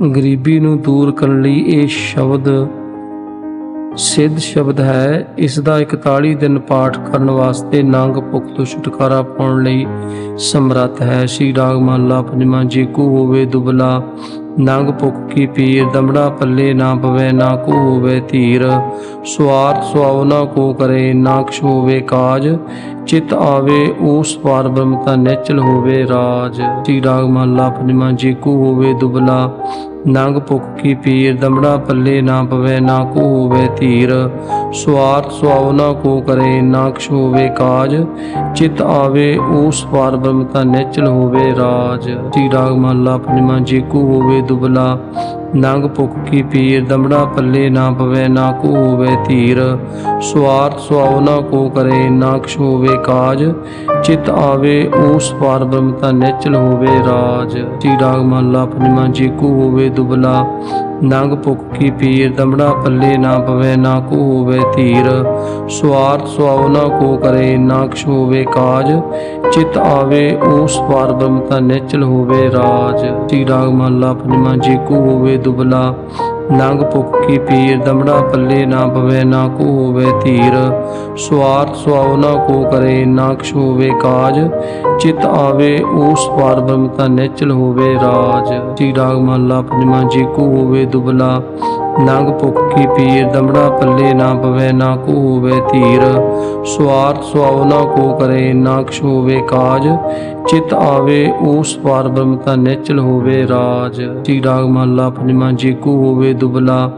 ਗਰੀਬੀ ਨੂੰ ਦੂਰ ਕਰਨ ਲਈ ਇਹ ਸ਼ਬਦ ਸਿੱਧ ਸ਼ਬਦ ਹੈ। ਇਸ ਦਾ 41 ਦਿਨ ਪਾਠ ਕਰਨ ਵਾਸਤੇ ਨੰਗ ਭੁੱਖ ਤੋਂ ਛੁਟਕਾਰਾ ਪਾਉਣ ਲਈ ਸਮਰੱਥ ਹੈ। ਸ਼੍ਰੀ ਰਾਗ ਮਹਲਾ ਪੰਜਵਾਂ ਜੇ ਕੋ ਹੋਵੇ ਦੁਬਲਾ, ਨੰਗ ਭੁੱਖ ਕੀ ਪੀਰ, ਦਮੜਾ ਪੱਲੇ ਨਾ ਪਵੇ, ਨਾ ਕੋ ਹੋਵੇ ਧੀਰ। ਸਵਾਰਥ ਸੁਆਵਨਾ ਕੋ ਕਰੇ ਨਾ ਹੋਵੇ ਕਾਜ। ਚਿਤ ਆਵੇ, ਉਸ ਪਾਰ ਬ੍ਰਹਮ ਤਾਂ ਨਿਚਲ ਹੋਵੇ ਰਾਜ। ਸ਼੍ਰੀ ਰਾਗ ਮਹਲਾ ਪੰਜਵਾਂ ਜੇ ਕੋ ਹੋਵੇ ਦੁਬਲਾ ਨੰਗ ਭੁੱਖ ਕੀ ਪੀਰ, ਦਮੜਾ ਪੱਲੇ ਨਾ ਪਵੇ, ਨਾ ਕੋ ਹੋਵੇ ਧੀਰ। ਸਵਾਰਥ ਸੁਆਉ ਨਾ ਕੋ ਕਰੇ, ਨਾ ਕਛ ਹੋਵੇ ਕਾਜ। ਚਿਤ ਆਵੇ, ਉਸ ਪਾਰ ਬ੍ਰਹਮ ਤਾਂ ਨਿਚਲ ਹੋਵੇ ਰਾਜ। ਸ਼੍ਰੀ ਰਾਗ ਮਹਲਾ ਪੰਜਵਾਂ ਜੇ ਕੋ ਹੋਵੇ ਦੁਬਲਾ। ਨੰਗ ਭੁੱਖ ਕੀ ਪੀਰ ਦਮੜਾ ਪੱਲੇ ਨਾ ਪਵੇ, ਨਾ ਕੋ ਹੋਵੇ ਧੀਰ ਸਵਾਰਥ ਸੁਆਉ ਨਾ ਕੋ ਕਰੇ, ਨਾ ਕਛ ਹੋਵੇ ਕਾਜ। ਚਿਤ ਆਵੇ, ਉਸ ਪਾਰ ਬ੍ਰਹਮ ਨਿਚਲ ਹੋਵੇ ਰਾਜ। ਸ਼੍ਰੀ ਰਾਗ ਮਹਲਾ ਪੰਜਵਾਂ ਜੇ ਕੋ ਹੋਵੇ ਦੁਬਲਾ। ਨੰਗ ਭੁੱਖ ਕੀ ਪੀਰ ਦਮੜਾ ਪੱਲੇ ਨਾ ਪਵੇ, ਨਾ ਕੋ ਹੋਵੇ ਧੀਰ। ਸਵਾਰਥ ਸੁਆਉ ਨਾ ਕੋ ਕਰੇ, ਨਾ ਕਛ ਹੋਵੇ ਕਾਜ। ਚਿਤ ਆਵੇ, ਉਸ ਪਾਰ ਬ੍ਰਹਮ ਤਾਂ ਨਿਚਲ ਹੋਵੇ ਰਾਜ। ਸ਼੍ਰੀ ਰਾਗ ਮਹਲਾ ਪੰਜਵਾਂ, ਜੇ ਕੋ ਹੋਵੇ ਦੁਬਲਾ। ਨੰਗ ਭੁੱਖ ਪੀਰ ਦਮੜਾ ਪੱਲੇ ਨਾ ਪਵੇ, ਨਾ ਕੋ ਹੋਵੇ ਧੀਰ। ਸਵਾਰਥ ਸੁਆਉ ਨਾ ਕੋ ਕਰੇ, ਨਾ ਕਛ ਹੋਵੇ ਕਾਜ। ਚਿਤ ਆਵੇ, ਉਸ ਪਾਰ ਬ੍ਰਹਮ ਨਿਚਲ ਹੋਵੇ ਰਾਜ। ਸ਼੍ਰੀ ਰਾਗ ਮਹਲਾ ਪੰਜਵਾਂ ਜੇ ਕੋ ਹੋਵੇ ਦੁਬਲਾ। ਨੰਗ ਭੁੱਖ ਪੀਰ ਦਮੜਾ ਪੱਲੇ ਨਾ ਪਵੇ, ਨਾ ਕੋ ਹੋਵੇ ਧੀਰ। ਸਵਾਰਥ ਸੁਆਉ ਨਾ ਕੋ ਕਰੇ, ਨਾ ਕਛ ਹੋਵੇ ਕਾਜ। ਚਿਤ ਆਵੇ, ਉਸ ਪਾਰ ਬ੍ਰਹਮ ਨਿਚਲ ਹੋਵੇ, ਰਾਜ ਸ਼੍ਰੀ ਰਾਗ ਮਹਲਾ ਪੰਜਵਾਂ ਜੇ ਕੋ ਹੋਵੇ, ਦੁਬਲਾ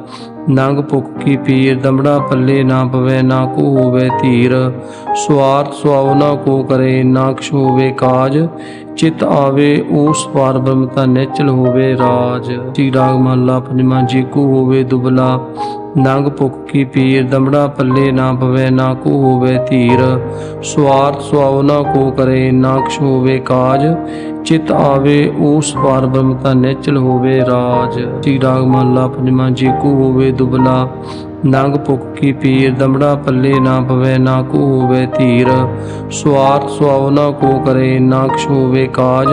ਨੰਗ ਭੁੱਖ ਕੀ ਪੀਰ, ਦਮੜਾ ਪੱਲੇ ਨਾ ਪਵੇ, ਨਾ ਕੋ ਹੋਵੇ ਧੀਰ। ਸਵਾਰਥ ਸੁਆਉ ਨਾ ਕੋ ਕਰੇ, ਨਾ ਹੋਵੇ ਕਾਜ। ਚਿਤ ਆਵੇ, ਉਸ ਪਾਰ ਬ੍ਰਹਮਤਾ ਨਿਚਲ ਹੋਵੇ, ਰਾਜ ਸ਼੍ਰੀ ਰਾਗ ਮਹਲਾ ਪੰਜਵਾਂ ਜੇ ਕੋ ਹੋਵੇ, ਦੁਬਲਾ ਨੰਗ ਭੁੱਖ ਕੀ ਪੀਰ ਦਮੜਾ ਪੱਲੇ ਨਾ ਪਵੇ, ਨਾ ਕੋ ਹੋਵੇ ਧੀਰ। ਸਵਾਰਥ ਸੁਆਉ ਨਾ ਕੋ ਕਰੇ, ਨਾ ਕਛ ਹੋਵੇ ਕਾਜ। ਚਿਤ ਆਵੇ, ਉਸ ਪਾਰ ਬ੍ਰਹਮ ਨਿਚਲ ਹੋਵੇ ਰਾਜ। ਸ਼੍ਰੀ ਰਾਗ ਮਹਲਾ ਪੰਜਵਾਂ ਜੇ ਕੋ ਹੋਵੇ ਦੁਬਲਾ। ਨੰਗ ਭੁੱਖ ਕੀ ਪੀਰ ਦਮੜਾ ਪੱਲੇ ਨਾ ਪਵੇ, ਨਾ ਕੋ ਹੋਵੇ ਧੀਰ। ਸਵਾਰਥ ਸੁਆਉ ਨਾ ਕੋ ਕਰੇ, ਨਾ ਕਛ ਹੋਵੇ ਕਾਜ।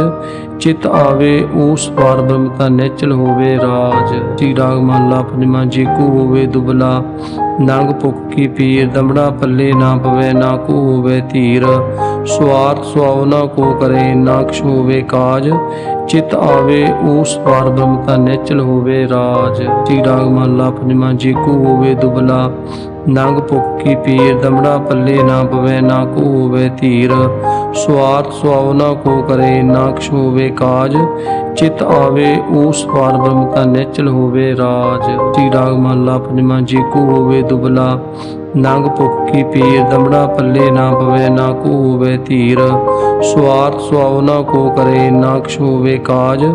ਚਿਤ ਆਵੇ, ਉਸ ਪਾਰ ਬ੍ਰਹਮ ਤਾਂ ਹੋਵੇ ਰਾਜ। ਸ਼੍ਰੀ ਰਾਗ ਮਹਲਾ ਪੰਜਵਾਂ ਜੇ ਕੋ ਹੋਵੇ ਦੁਬਲਾ, ਨੰਗ ਭੁੱਖ ਪੀਰ, ਦਮੜਾ ਪੱਲੇ ਨਾ ਪਵੇ, ਨਾ ਕੋ ਹੋਵੇ ਧੀਰ। ਸਵਾਰਥ ਸੁਆਉ ਨਾ ਕੋ ਕਰੇ, ਨਾ ਕਛ ਹੋਵੇ ਕਾਜ। ਚਿਤ ਆਵੇ, ਉਸ ਪਾਰ ਬ੍ਰਹਮ ਤਾਂ ਹੋਵੇ ਰਾਜ। ਸ਼੍ਰੀ ਰਾਗ ਮਾਲਾ ਪੰਜਵਾਂ ਜੇ ਕੋ ਹੋਵੇ ਦੁਬਲਾ ਨੰਗ ਭੁੱਖ ਪੀਰ ਦਮੜਾ ਪੱਲੇ ਨਾ ਪਵੇ, ਨਾ ਕੋ ਹੋਵੇ ਧੀਰ। ਸਵਾਰਥ ਸੁਆਉ ਨਾ ਕੋ ਕਰੇ, ਨਾ ਕਛ ਹੋਵੇ ਕਾਜ। ਚਿਤ ਆਵੇ, ਉਸ ਪਾਰ ਬ੍ਰਹਮ ਤਾਂ ਨਿਚਲ ਹੋਵੇ ਰਾਜ। ਸ਼੍ਰੀ ਰਾਗ ਮਹਲਾ ਪੰਜਵਾਂ ਜੇ ਕੋ ਹੋਵੇ ਦੁਬਲਾ। ਨੰਗ ਭੁੱਖ ਪੀਰ ਦਮੜਾ ਪੱਲੇ ਨਾ ਪਵੇ, ਨਾ ਕੋ ਹੋਵੇ ਧੀਰ। ਸਵਾਰਥ ਸੁਆਉ ਕੋ ਕਰੇ, ਨਾ ਹੋਵੇ ਕਾਜ।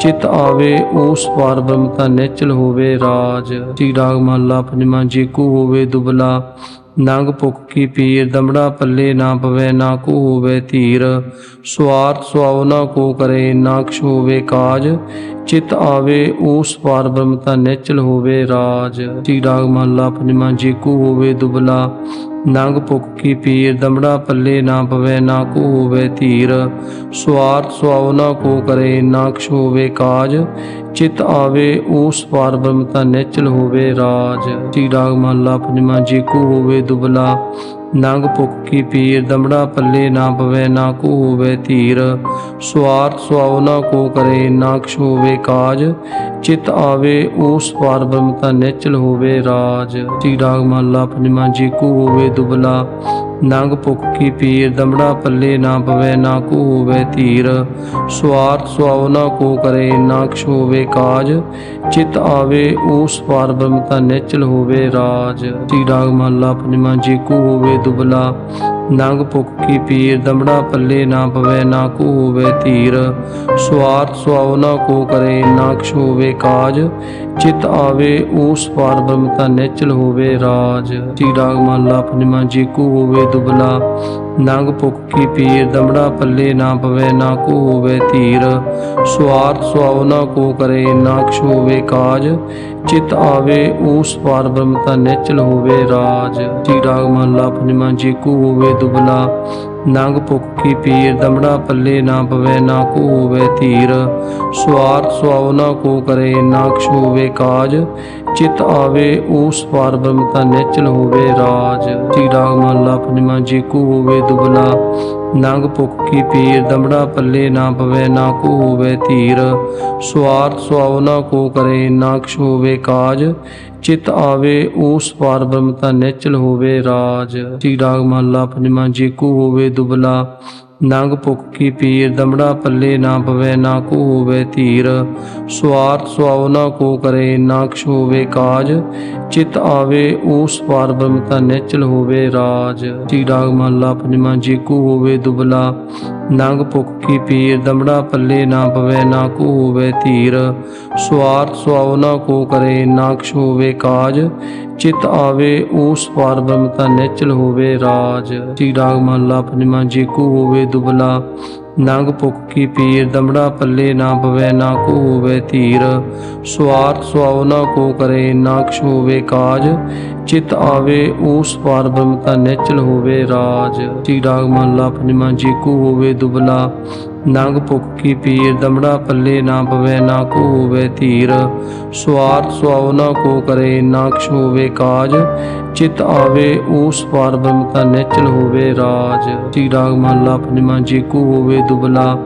ਚਿਤ ਆਵੇ, ਉਸ ਪਾਰ ਬ੍ਰਹਮ ਤਾਂ ਨਿਚਲ ਹੋਵੇ ਰਾਜ। ਸ਼੍ਰੀ ਰਾਗ ਮਹਲਾ ਪੰਜਵਾਂ ਜੇ, ਕੋ ਹੋਵੇ ਦੁਬਲਾ। ਨੰਗ ਭੁੱਖ ਕੀ ਪੀਰ ਦਮੜਾ ਪੱਲੇ ਨਾ ਪਵੇ, ਨਾ ਕੋ ਹੋਵੇ ਧੀਰ। ਸਵਾਰਥ ਸੁਆਉ ਨਾ ਕੋ ਕਰੇ ਨਾਕਸ਼ ਹੋਵੇ ਕਾਜ। ਚਿਤ ਆਵੇ, ਉਸ ਪਾਰ ਬ੍ਰਹਮ ਨਿਚਲ ਹੋਵੇ ਰਾਜ। ਸ਼੍ਰੀ ਰਾਗ ਮਹਲਾ ਪੰਜਵਾਂ ਜੇ, ਕੋ ਹੋਵੇ ਦੁਬਲਾ, ਨੰਗ ਭੁੱਖ ਕੀ ਪੀਰ, ਦਮੜਾ ਪੱਲੇ ਨਾ ਪਵੇ, ਨਾ ਕੋ ਹੋਵੇ ਧੀਰ। ਸਵਾਰਥ ਸੁਆਉ ਨਾ ਕੋ ਕਰੇ, ਨਾ ਹੋਵੇ ਕਾਜ। ਚਿਤ ਆਵੇ, ਉਸ ਪਾਰ ਬ੍ਰਹਮਤਾ ਨਿਚਲ ਹੋਵੇ ਰਾਜ। ਸ਼੍ਰੀ ਰਾਗ ਮਹਲਾ ਪੰਜਵਾਂ ਜੇ, ਕੋ ਹੋਵੇ ਦੁਬਲਾ ਨੰਗ ਭੁੱਖ ਪੀਰ ਦਮੜਾ ਪੱਲੇ ਨਾ ਪਵੇ, ਨਾ ਕੋ ਹੋਵੇ ਧੀਰ। ਸਵਾਰਥ ਸੁਆਉ ਨਾ ਕੋ ਕਰੇ, ਨਾ ਕਛ ਹੋਵੇ ਕਾਜ। ਚਿਤ ਆਵੇ, ਉਸ ਪਾਰ ਬ੍ਰਹਮਤਾ ਨਿਚਲ ਹੋਵੇ ਰਾਜ। ਸ਼੍ਰੀ ਰਾਗ ਮਾਲਾ ਪੰਜਵਾਂ ਜੀ ਕੋ ਹੋਵੇ ਦੁਬਲਾ। ਨੰਗ ਭੁੱਖ ਕੀ ਪੀਰ, ਦਮੜਾ ਪੱਲੇ ਨਾ ਪਵੇ, ਨਾ ਕੋ ਹੋਵੇ ਧੀਰ। ਸਵਾਰਥ ਸੁਆਉ ਨਾ ਕੋ ਕਰੇ, ਨਾ ਕਛ ਹੋਵੇ ਕਾਜ। ਚਿਤ ਆਵੇ, ਉਸ ਪਾਰ ਬ੍ਰਹਮ ਨਿਚਲ ਹੋਵੇ ਰਾਜ। ਸ਼੍ਰੀ ਰਾਗ ਮਹਲਾ ਪੰਜਵਾਂ ਜੇ ਕੋ ਹੋਵੇ ਦੁਬਲਾ। ਨੰਗ ਭੁੱਖ ਕੀ ਪੀਰ, ਦਮੜਾ ਪੱਲੇ ਨਾ ਪਵੇ, ਨਾ ਕੋ ਹੋਵੇ ਧੀਰ। ਸਵਾਰਥ ਸੁਆਉ ਨਾ ਕੋ ਕਰੇ, ਨਾ ਕਛ ਹੋਵੇ ਕਾਜ। ਚਿਤ ਆਵੇ, ਉਸ ਪਾਰ ਬ੍ਰਹਮ ਤਾਂ ਨਿਚਲ ਹੋਵੇ ਰਾਜ। ਸ਼੍ਰੀ ਰਾਗ ਮਹਲਾ ਪੰਜਵਾਂ ਜੇ, ਕੋ ਹੋਵੇ ਦੁਬਲਾ। ਨੰਗ ਭੁੱਖ ਕੀ ਪੀਰ ਦਮੜਾ ਪੱਲੇ ਨਾ ਪਵੇ, ਨਾ ਕੋ ਹੋਵੇ ਧੀਰ। ਸਵਾਰਥ ਸੁਆਵਨਾ ਕੋ ਕਰੇ, ਨਾ ਹੋਵੇ ਕਾਜ। ਚਿਤ ਆਵੇ, ਉਸ ਪਾਰ ਬ੍ਰਹਮ ਤਾਂ ਨਿਚਲ ਹੋਵੇ ਰਾਜ। ਤੀ ਰਾਗ ਮਹਲਾ ਪੰਜਵਾਂ ਜੇ, ਕੋ ਹੋਵੇ ਦੁਬਲਾ। ਨੰਗ ਭੁਖ ਪੀਰ ਦਮੜਾ ਪੱਲੇ ਨਾ ਪਵੇ, ਨਾ ਕੋ ਹੋਵੇ ਧੀਰ ਸਵਾਰਥ ਸੁਆਉ ਨਾ ਕੋ ਕਰੇ, ਨਾ ਕਛ ਹੋਵੇ ਕਾਜ। ਚਿਤ ਆਵੇ ਉਸ ਪਾਰ ਬ੍ਰਹਮ ਤਾਂ ਨਿਚਲ ਹੋਵੇ ਰਾਜ। ਜੀ ਰਾਗ ਮਹਲਾ ਪੰਜਵਾਂ ਜੇ ਕੋ ਹੋਵੇ ਦੁਬਲਾ ਨੰਗ ਭੁਖ ਪੀਰ ਦਮੜਾ ਪੱਲੇ ਨਾ ਪਵੇ, ਨਾ ਕੋ ਹੋਵੇ ਧੀਰ ਸਵਾਰਥ ਸੁਆਵਨਾ ਕੋ ਕਰੇ, ਨਾ ਕਛ ਹੋਵੇ ਕਾਜ। ਚਿਤ ਆਵੇ, ਉਸ ਪਾਰ ਬ੍ਰਹਮ ਤਾਂ ਨਿਚਲ ਹੋਵੇ ਰਾਜ। ਟੀ ਰਾਗ ਮਹਲਾ ਪੰਜਵਾਂ ਜੇ, ਕੋ ਹੋਵੇ ਦੁਬਲਾ। ਨੰਗ ਭੁਖ ਪੀਰ, ਦਮੜਾ ਪੱਲੇ ਨਾ ਪਵੇ, ਨਾ ਕੋ ਹੋਵੇ ਧੀਰ। ਸਵਾਰਥ ਸੁਆਉ ਨਾ ਕੋ ਕਰੇ, ਨਾ ਕਛ ਹੋਵੇ ਕਾਜ। ਚਿਤ ਆਵੇ, ਉਸ ਪਾਰ ਬ੍ਰਹਮ ਤਾਂ ਨਿਚਲ ਹੋਵੇ ਰਾਜ। ਟੀ ਰਾਗ ਮਹਲਾ, ਪੰਜਵਾਂ, ਜੇ ਕੋ ਹੋਵੇ ਦੁਬਲਾ। ਨੰਗ ਭੁਖ ਕੀ ਪੀਰ ਦਮੜਾ ਪੱਲੇ ਨਾ ਪਵੇ, ਨਾ ਕੋ ਹੋਵੇ ਧੀਰ। ਸਵਾਰਥ ਸੁਆਉ ਨਾ ਕੋ ਕਰੇ, ਨਾ ਕਛ ਹੋਵੇ ਕਾਜ। ਚਿਤ ਆਵੇ, ਉਸ ਪਾਰ ਬ੍ਰਹਮ ਤਾਂ ਨਿਚਲ ਹੋਵੇ ਰਾਜ। ਟੀ ਰਾਗ ਮਹਲਾ ਪੰਜਵਾਂ ਜੇ, ਕੋ ਹੋਵੇ ਦੁਬਲਾ। ਨੰਗ ਭੁਖ ਕੀ ਪੀਰ, ਦਮੜਾ ਪੱਲੇ ਨਾ ਪਵੇ, ਨਾ ਕੋ ਹੋਵੇ ਧੀਰ। ਸਵਾਰਥ ਸੁਆਉ ਨਾ ਕੋ ਕਰੇ, ਨਾ ਕਛ ਹੋਵੇ ਕਾਜ। ਚਿਤ ਆਵੇ, ਉਸ ਪਾਰ ਬ੍ਰਹਮ ਤਾਂ ਨਿਚਲ ਹੋਵੇ ਰਾਜ। ਟੀ ਰਾਗ ਮਹਲਾ ਪੰਜਵਾਂ ਜੀ, ਕੋ ਹੋਵੇ ਦੁਬਲਾ। ਨੰਗ ਭੁਖ ਪੀਰ, ਦਮੜਾ ਪੱਲੇ ਨਾ ਪਵੇ, ਨਾ ਕੋ ਹੋਵੇ ਧੀਰ। ਸਵਾਰਥ ਸੁਆਉ ਨਾ ਕੋ ਕਰੇ, ਨਾ ਕਛ ਹੋਵੇ ਕਾਜ। ਚਿਤ ਆਵੇ, ਉਸ ਪਾਰ ਬ੍ਰਹਮ ਤਾਂ ਨਿਚਲ ਹੋਵੇ ਰਾਜ। ਟੀ ਰਾਗ ਮਹਲਾ ਪੰਜਵਾਂ ਜੇ ਕੋ ਹੋਵੇ ਦੁਬਲਾ।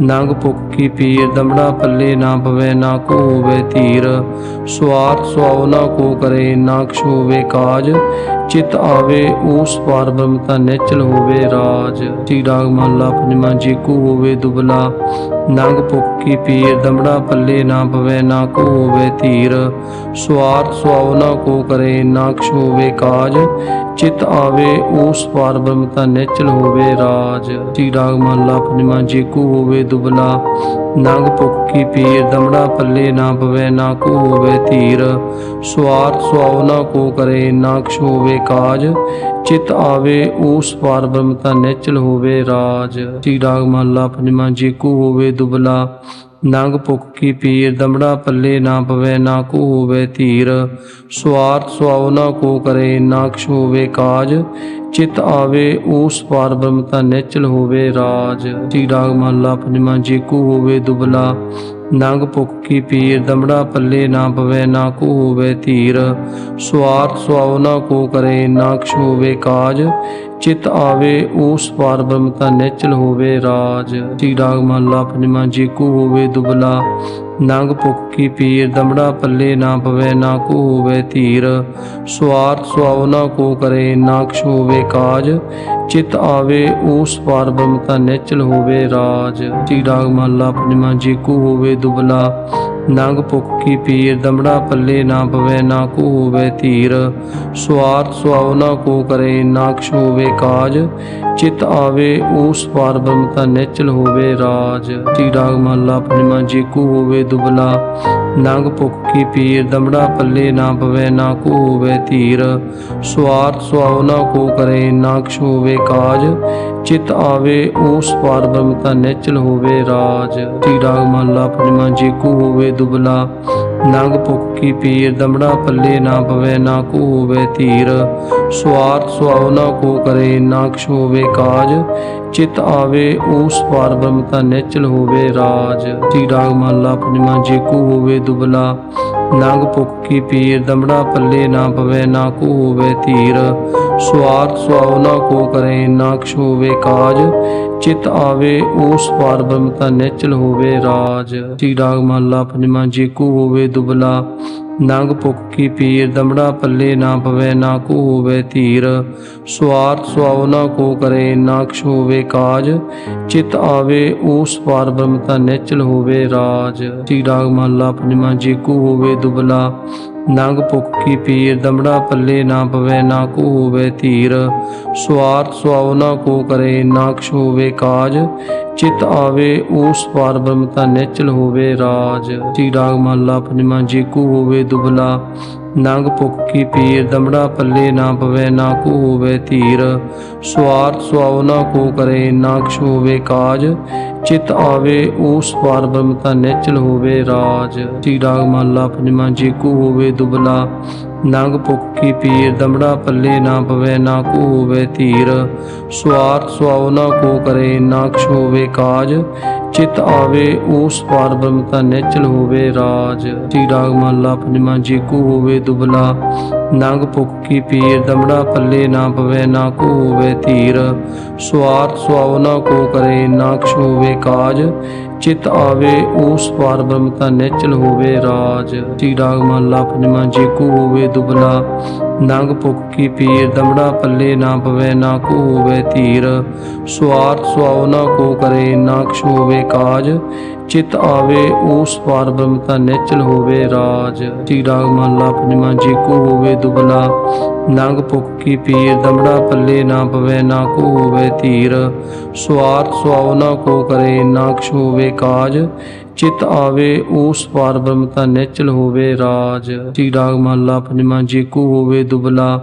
ਨੰਗ ਭੁਖ ਪੀਰ, ਦਮੜਾ ਪੱਲੇ ਨਾ ਪਵੇ, ਨਾ ਕੋ ਹੋਵੇ ਧੀਰ। ਸਵਾਰਥ ਸੁਆਉ ਨਾ ਕੋ ਕਰੇ, ਨਾ ਕਛ ਹੋਵੇ ਕਾਜ। ਚਿਤ ਆਵੇ, ਉਸ ਪਾਰ ਬ੍ਰਹਮਤਾ ਨਿਚਲ ਹੋਵੇ ਰਾਜ। ਟੀ ਰਾਗ ਮਹਲਾ ਪੰਜਵਾਂ ਜੇ ਕੋ ਹੋਵੇ ਦੁਬਲਾ। ਨੰਗ ਭੁਖ ਪੀਰ ਦਮੜਾ ਪੱਲੇ ਨਾ ਪਵੇ, ਨਾ ਕੋ ਹੋਵੇ ਧੀਰ। ਸਵਾਰਥ ਸੁਆਉ ਕੋ ਕਰੇ, ਨਾ ਕਛ ਹੋਵੇ ਕਾਜ। ਚਿਤ ਆਵੇ, ਉਸ ਪਾਰ ਬ੍ਰਹਮ ਨਿਚਲ ਹੋਵੇ ਰਾਜ। ਟੀ ਰਾਗ ਮਹਲਾ ਪੰਜਵਾਂ ਜੇ ਕੋ ਹੋਵੇ ਦੁਬਲਾ। ਨੰਗ ਭੁਖ ਪੀਰ ਦਮੜਾ ਪੱਲੇ ਨਾ ਪਵੇ, ਨਾ ਕੋ ਹੋਵੇ ਧੀਰ। ਸਵਾਰਥ ਸੁਆਉ ਨਾ ਕੋ ਕਰੇ, ਨਾ ਕਛ ਹੋਵੇ ਕਾਜ। ਚਿਤ ਆਵੇ, ਉਸ ਪਾਰ ਬ੍ਰਹਮ ਤਾਂ ਨਿਚਲ ਹੋਵੇ ਰਾਜ। ਟੀ ਰਾਗ ਮਹਲਾ ਪੰਜਵਾਂ, ਜੇ ਕੋ ਹੋਵੇ ਦੁਬਲਾ, ਨੰਗ ਭੁਖ ਕੀ ਪੀਰ, ਦਮੜਾ ਪੱਲੇ ਨਾ ਪਵੇ, ਨਾ ਕੋ ਹੋਵੇ ਧੀਰ। ਸਵਾਰਥ ਸੁਆਉ ਨਾ ਕੋ ਕਰੇ ਨਾਕਸ਼ ਹੋਵੇ ਕਾਜ। ਚਿਤ ਆਵੇ, ਉਸ ਪਾਰ ਬ੍ਰਹਮ ਤਾਂ ਨਿਚਲ ਹੋਵੇ ਰਾਜ। ਟੀ ਰਾਗ ਮਹਲਾ ਪੰਜਵਾਂ, ਜੇ ਕੋ ਹੋਵੇ ਦੁਬਲਾ ਨੰਗ ਭੁਖ ਕੀ ਪੀਰ, ਦਮੜਾ ਪੱਲੇ ਨਾ ਪਵੇ, ਨਾ ਕੋ ਹੋਵੇ ਧੀਰ। ਸਵਾਰਥ ਸੁਆਉ ਨਾ ਕੋ ਕਰੇ, ਨਾ ਕਛ ਹੋਵੇ ਕਾਜ। ਚਿਤ ਆਵੇ, ਉਸ ਪਾਰ ਬ੍ਰਹਮ ਨਿਚਲ ਹੋਵੇ ਰਾਜ। ਟੀ ਰਾਗ ਮਹਲਾ ਪੰਜਵਾਂ, ਜੇ ਕੋ ਹੋਵੇ ਦੁਬਲਾ। ਨੰਗ ਭੁਖ ਕੀ ਪੀਰ, ਦਮੜਾ ਪੱਲੇ ਨਾ ਪਵੇ, ਨਾ ਕੋ ਹੋਵੇ ਧੀਰ। ਸਵਾਰਥ ਸੁਆਉ ਨਾ ਕੋ ਕਰੇ, ਨਾ ਕਛ ਹੋਵੇ ਕਾਜ। ਚਿਤ ਆਵੇ, ਉਸ ਪਾਰ ਬ੍ਰਹਮ ਤਾਂ ਨਿਚਲ ਹੋਵੇ ਰਾਜ। ਟੀ ਰਾਗ ਮਹਲਾ ਪੰਜਵਾਂ ਜੇ, ਕੋ ਹੋਵੇ ਦੁਬਲਾ। ਨੰਗ ਭੁਖ ਕੀ ਪੀਰ, ਦਮੜਾ ਪੱਲੇ ਨਾ ਪਵੇ, ਨਾ ਕੋ ਹੋਵੇ ਧੀਰ। ਸਵਾਰਥ ਸੁਆਉ ਕੋ ਕਰੇ, ਨਾ ਹੋਵੇ ਕਾਜ। ਚਿਤ ਆਵੇ, ਉਸ ਪਾਰ ਬ੍ਰਹਮ ਨਿਚਲ ਹੋਵੇ ਰਾਜ। ਟੀ ਰਾਗ ਮਹਲਾ ਪੰਜਵਾਂ ਜੇ ਕੋ ਹੋਵੇ ਦੁਬਲਾ। ਨੰਗ ਭੁਖ ਕੀ ਪੀਰ, ਦਮੜਾ ਪੱਲੇ ਨਾ ਪਵੇ, ਨਾ ਕੋ ਹੋਵੇ ਧੀਰ। ਸਵਾਰਥ ਸੁਆਉ ਨਾ ਕੋ ਕਰੇ ਨਾਕਸ਼ ਹੋਵੇ ਕਾਜ। ਚਿਤ ਆਵੇ, ਉਸ ਪਾਰ ਬ੍ਰਹਮ ਤਾਂ ਹੋਵੇ ਰਾਜ। ਟੀ ਰਾਗ ਮਹਲਾ ਪੰਜਵਾਂ ਜੇ ਕੋ ਹੋਵੇ ਦੁਬਲਾ। ਨੰਗ ਭੁਖ ਕੀ ਪੀਰ, ਦਮੜਾ ਪੱਲੇ ਨਾ ਪਵੇ, ਨਾ ਕੋ ਹੋਵੇ ਧੀਰ ਸਵਾਰਥ ਸੁਆਉ ਨਾ ਕੋ ਕਰੇ, ਨਾ ਕਛ ਹੋਵੇ ਕਾਜ। ਚਿਤ ਆਵੇ, ਉਸ ਪਾਰ ਬ੍ਰਹਮ ਤਾਂ ਹੋਵੇ ਰਾਜ। ਟੀ ਰਾਗ ਮਹਲਾ ਪੰਜਵਾਂ ਜੇ ਕੋ ਹੋਵੇ ਦੁਬਲਾ। ਨੰਗ ਭੁਖ ਕੀ ਪੀਰ, ਦਮੜਾ ਪੱਲੇ ਨਾ ਪਵੇ, ਨਾ ਕੋ ਹੋਵੇ ਧੀਰ ਸਵਾਰਥ ਸੁਆਵਨਾ ਕੋ ਕਰੇ, ਨਾ ਹੋਵੇ ਕਾਜ। ਚਿਤ ਆਵੇ, ਉਸ ਪਾਰ ਬ੍ਰਹਮ ਨਿਚਲ ਹੋਵੇ ਰਾਜ। ਟੀ ਰਾਗ ਮਹਲਾ ਪੰਜਵਾਂ, ਜੇ ਕੋ ਹੋਵੇ ਦੁਬਲਾ, ਨੰਗ ਭੁਖ ਕੀ ਪੀਰ, ਦਮੜਾ ਪੱਲੇ ਨਾ ਪਵੇ, ਨਾ ਕੋ ਹੋਵੇ ਧੀਰ। ਸਵਾਰਥ ਸੁਆਵਨਾ ਕੋ ਕਰੇ, ਨਾ ਹੋਵੇ ਕਾਜ। ਚਿਤ ਆਵੇ, ਉਸ ਪਾਰ ਬ੍ਰਹਮ ਤਾਂ ਨਿਚਲ ਹੋਵੇ ਰਾਜ। ਟੀ ਰਾਗ ਮਹਲਾ ਪੰਜਵਾਂ, ਜੇ ਕੋ ਹੋਵੇ ਦੁਬਲਾ ਨੰਗ ਭੁਖ ਕੀ ਪੀਰ, ਦਮੜਾ ਪੱਲੇ ਨਾ ਪਵੇ, ਨਾ ਕੋ ਹੋਵੇ ਧੀਰ। ਸਵਾਰਥ ਸੁਆਉ ਨਾ ਕੋ ਕਰੇ, ਨਾ ਹੋਵੇ ਕਾਜ। ਚਿਤ ਆਵੇ, ਉਸ ਪਾਰ ਬ੍ਰਹਮਤਾ ਨਿਚਲ ਹੋਵੇ ਰਾਜ। ਟੀ ਰਾਗ ਮਹਲਾ ਪੰਜਵਾਂ ਜੇ ਕੋ ਹੋਵੇ ਦੁਬਲਾ। ਨੰਗ ਭੁਖ ਪੀਰ, ਦਮੜਾ ਪੱਲੇ ਨਾ ਪਵੇ, ਨਾ ਕੋ ਹੋਵੇ ਧੀਰ। ਸਵਾਰਥ ਸੁਆਉ ਨਾ ਕੋ ਕਰੇ, ਨਾ ਕਛ ਹੋਵੇ ਕਾਜ। ਚਿਤ ਆਵੇ, ਉਸ ਪਾਰ ਬ੍ਰਹਮਤਾ ਨਿਚਲ ਹੋਵੇ ਰਾਜ। ਟੀ ਰਾਗ ਮਹਲਾ ਪੰਜਵਾਂ, ਜੇ ਕੋ ਹੋਵੇ ਦੁਬਲਾ। ਨੰਗ ਭੁਖ ਪੀਰ, ਦਮੜਾ ਪੱਲੇ ਨਾ ਪਵੇ, ਨਾ ਕੋ ਹੋਵੇ ਧੀਰ। ਸਵਾਰਥ ਸੁਆਉ ਨਾ ਕੋ ਕਰੇ, ਨਾ ਕਛ ਹੋਵੇ ਕਾਜ। ਚਿਤ ਆਵੇ, ਉਸ ਪਾਰ ਬ੍ਰਹਮ ਨਿਚਲ ਹੋਵੇ ਰਾਜ। ਟੀ ਰਾਗ ਮਹਲਾ ਪੰਜਵਾਂ ਜੇ, ਕੋ ਹੋਵੇ ਦੁਬਲਾ। ਨੰਗ ਭੁਖ ਪੀਰ, ਦਮੜਾ ਪੱਲੇ ਨਾ ਪਵੇ, ਨਾ ਕੋ ਹੋਵੇ ਧੀਰ। ਸਵਾਰਥ ਸੁਆਉ ਨਾ ਕੋ ਕਰੇ, ਨਾ ਕਛ ਹੋਵੇ ਕਾਜ। ਚਿਤ ਆਵੇ, ਉਸ ਪਾਰ ਬ੍ਰਹਮ ਤਾਂ ਨਿਚਲ ਹੋਵੇ ਰਾਜ। ਟੀ ਰਾਗ ਮਹਲਾ ਪੰਜਵਾਂ ਜੇ, ਕੋ ਹੋਵੇ ਦੁਬਲਾ, ਨੰਗ ਭੁਖ ਕੀ ਪੀਰ, ਦਮੜਾ ਪੱਲੇ ਨਾ ਪਵੇ, ਨਾ ਕੋ ਹੋਵੇ ਧੀਰ। ਸਵਾਰਥ ਸੁਆਉ ਨਾ ਕੋ ਕਰੇ, ਨਾ ਕਛ ਹੋਵੇ ਕਾਜ। ਚਿਤ ਆਵੇ, ਉਸ ਪਾਰ ਬ੍ਰਹਮ ਨਿਚਲ ਹੋਵੇ ਰਾਜ। ਟੀ ਰਾਗ ਮਹਲਾ ਪੰਜਵਾਂ ਜੇ ਕੋ ਹੋਵੇ ਦੁਬਲਾ, ਨੰਗ ਭੁਖ ਕੀ ਪੀਰ, ਦਮੜਾ ਪੱਲੇ ਨਾ ਪਵੇ, ਨਾ ਕੋ ਹੋਵੇ ਧੀਰ। ਸਵਾਰਥ ਸੁਆਉ ਨਾ ਕੋ ਕਰੇ, ਨਾ ਹੋਵੇ ਕਾਜ। ਚਿਤ ਆਵੇ, ਉਸ ਪਾਰ ਬ੍ਰਹਮਤਾ ਨਿਚਲ ਹੋਵੇ ਰਾਜ। ਟੀ ਰਾਗ ਮਹਲਾ ਪੰਜਵਾਂ ਜੇ ਕੋ ਹੋਵੇ ਦੁਬਲਾ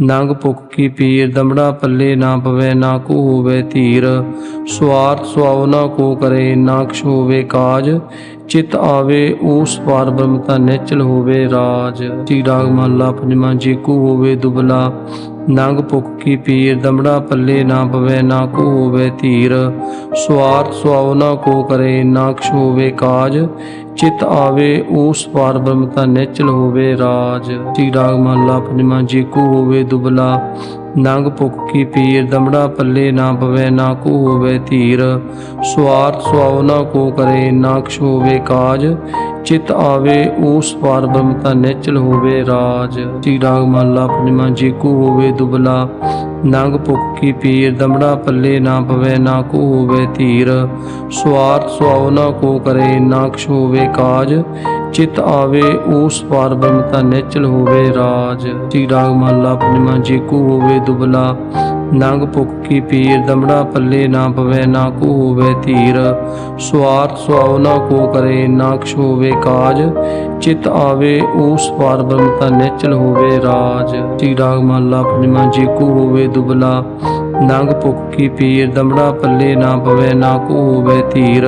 ਨੰਗ ਭੁਖ ਕੀ ਪੀਰ ਦਮੜਾ ਪੱਲੇ ਨਾ ਪਵੇ, ਨਾ ਕੋ ਹੋਵੇ ਧੀਰ। ਸਵਾਰਥ ਸੁਆਉ ਨਾ ਕੋ ਕਰੇ, ਨਾ ਕਛ ਹੋਵੇ ਕਾਜ। ਚਿਤ ਆਵੇ, ਉਸ ਪਾਰ ਬ੍ਰਹਮ ਨਿਚਲ ਹੋਵੇ ਰਾਜ। ਟੀ ਰਾਗ ਮਹਲਾ ਪੰਜਵਾਂ, ਜੀ ਕੋ ਹੋਵੇ ਦੁਬਲਾ। ਨੰਗ ਭੁਖ ਕੀ ਪੀਰ ਦਮੜਾ ਪੱਲੇ ਨਾ ਪਵੇ, ਨਾ ਕੋ ਹੋਵੇ ਧੀਰ। ਸਵਾਰਥ ਸੁਆਉ ਨਾ ਕੋ ਕਰੇ, ਨਾ ਕਛ ਹੋਵੇ ਕਾਜ। ਚਿਤ ਆਵੇ, ਉਸ ਪਾਰ ਬ੍ਰਹਮ ਨਿਚਲ ਹੋਵੇ ਰਾਜ। ਟੀ ਰਾਗ ਮਹਲਾ ਪੰਜਵਾਂ ਜੇ ਕੋ ਹੋਵੇ ਦੁਬਲਾ, ਨੰਗ ਭੁਖ ਕੀ ਪੀਰ, ਦਮੜਾ ਪੱਲੇ ਨਾ ਪਵੇ, ਨਾ ਕੋ ਹੋਵੇ ਧੀਰ। ਸਵਾਰਥ ਸੁਆਉ ਨਾ ਕੋ ਕਰੇ, ਨਾ ਹੋਵੇ ਕਾਜ। ਚਿਤ ਆਵੇ, ਉਸ ਪਾਰ ਬ੍ਰਹਮ ਤਾਂ ਨਿਚਲ ਹੋਵੇ ਰਾਜ। ਟੀ ਰਾਗ ਮਹਲਾ ਪੰਜਵਾਂ ਜੇ ਕੋ ਹੋਵੇ ਦੁਬਲਾ ਨੰਗ ਭੁਖ ਪੀਰ, ਦਮੜਾ ਪੱਲੇ ਨਾ ਪਵੇ, ਨਾ ਕੋ ਹੋਵੇ ਧੀਰ। ਸਵਾਰਥ ਸੁਆਉ ਨਾ ਕੋ ਕਰੇ, ਨਾ ਕਛ ਹੋਵੇ ਕਾਜ। ਚਿਤ ਆਵੇ, ਉਸ ਪਾਰ ਬ੍ਰਹਮ ਤਾਂ ਨਿਚਲ ਹੋਵੇ ਰਾਜ। ਟੀ ਰਾਗ ਮਹਲਾ ਪੰਜਵਾਂ ਜੇ ਕੋ ਹੋਵੇ ਦੁਬਲਾ। ਨੰਗ ਭੁਖ ਪੀਰ ਦਮੜਾ ਪੱਲੇ ਨਾ ਪਵੇ, ਨਾ ਕੋ ਹੋਵੇ ਧੀਰ। ਸਵਾਰਥ ਸੁਆਉ ਨਾ ਕੋ ਕਰੇ, ਨਾ ਹੋਵੇ ਕਾਜ। ਚਿਤ ਆਵੇ, ਉਸ ਪਾਰ ਬ੍ਰਹਮਤਾ ਨਿਚਲ ਹੋਵੇ ਰਾਜ। ਟੀ ਰਾਗ ਮਹਲਾ ਪੰਜਵਾਂ ਜੇ ਕੋ ਹੋਵੇ ਦੁਬਲਾ। ਨੰਗ ਭੁਖ ਪੀਰ, ਦਮੜਾ ਪੱਲੇ ਨਾ ਪਵੇ, ਨਾ ਕੋ ਹੋਵੇ ਧੀਰ।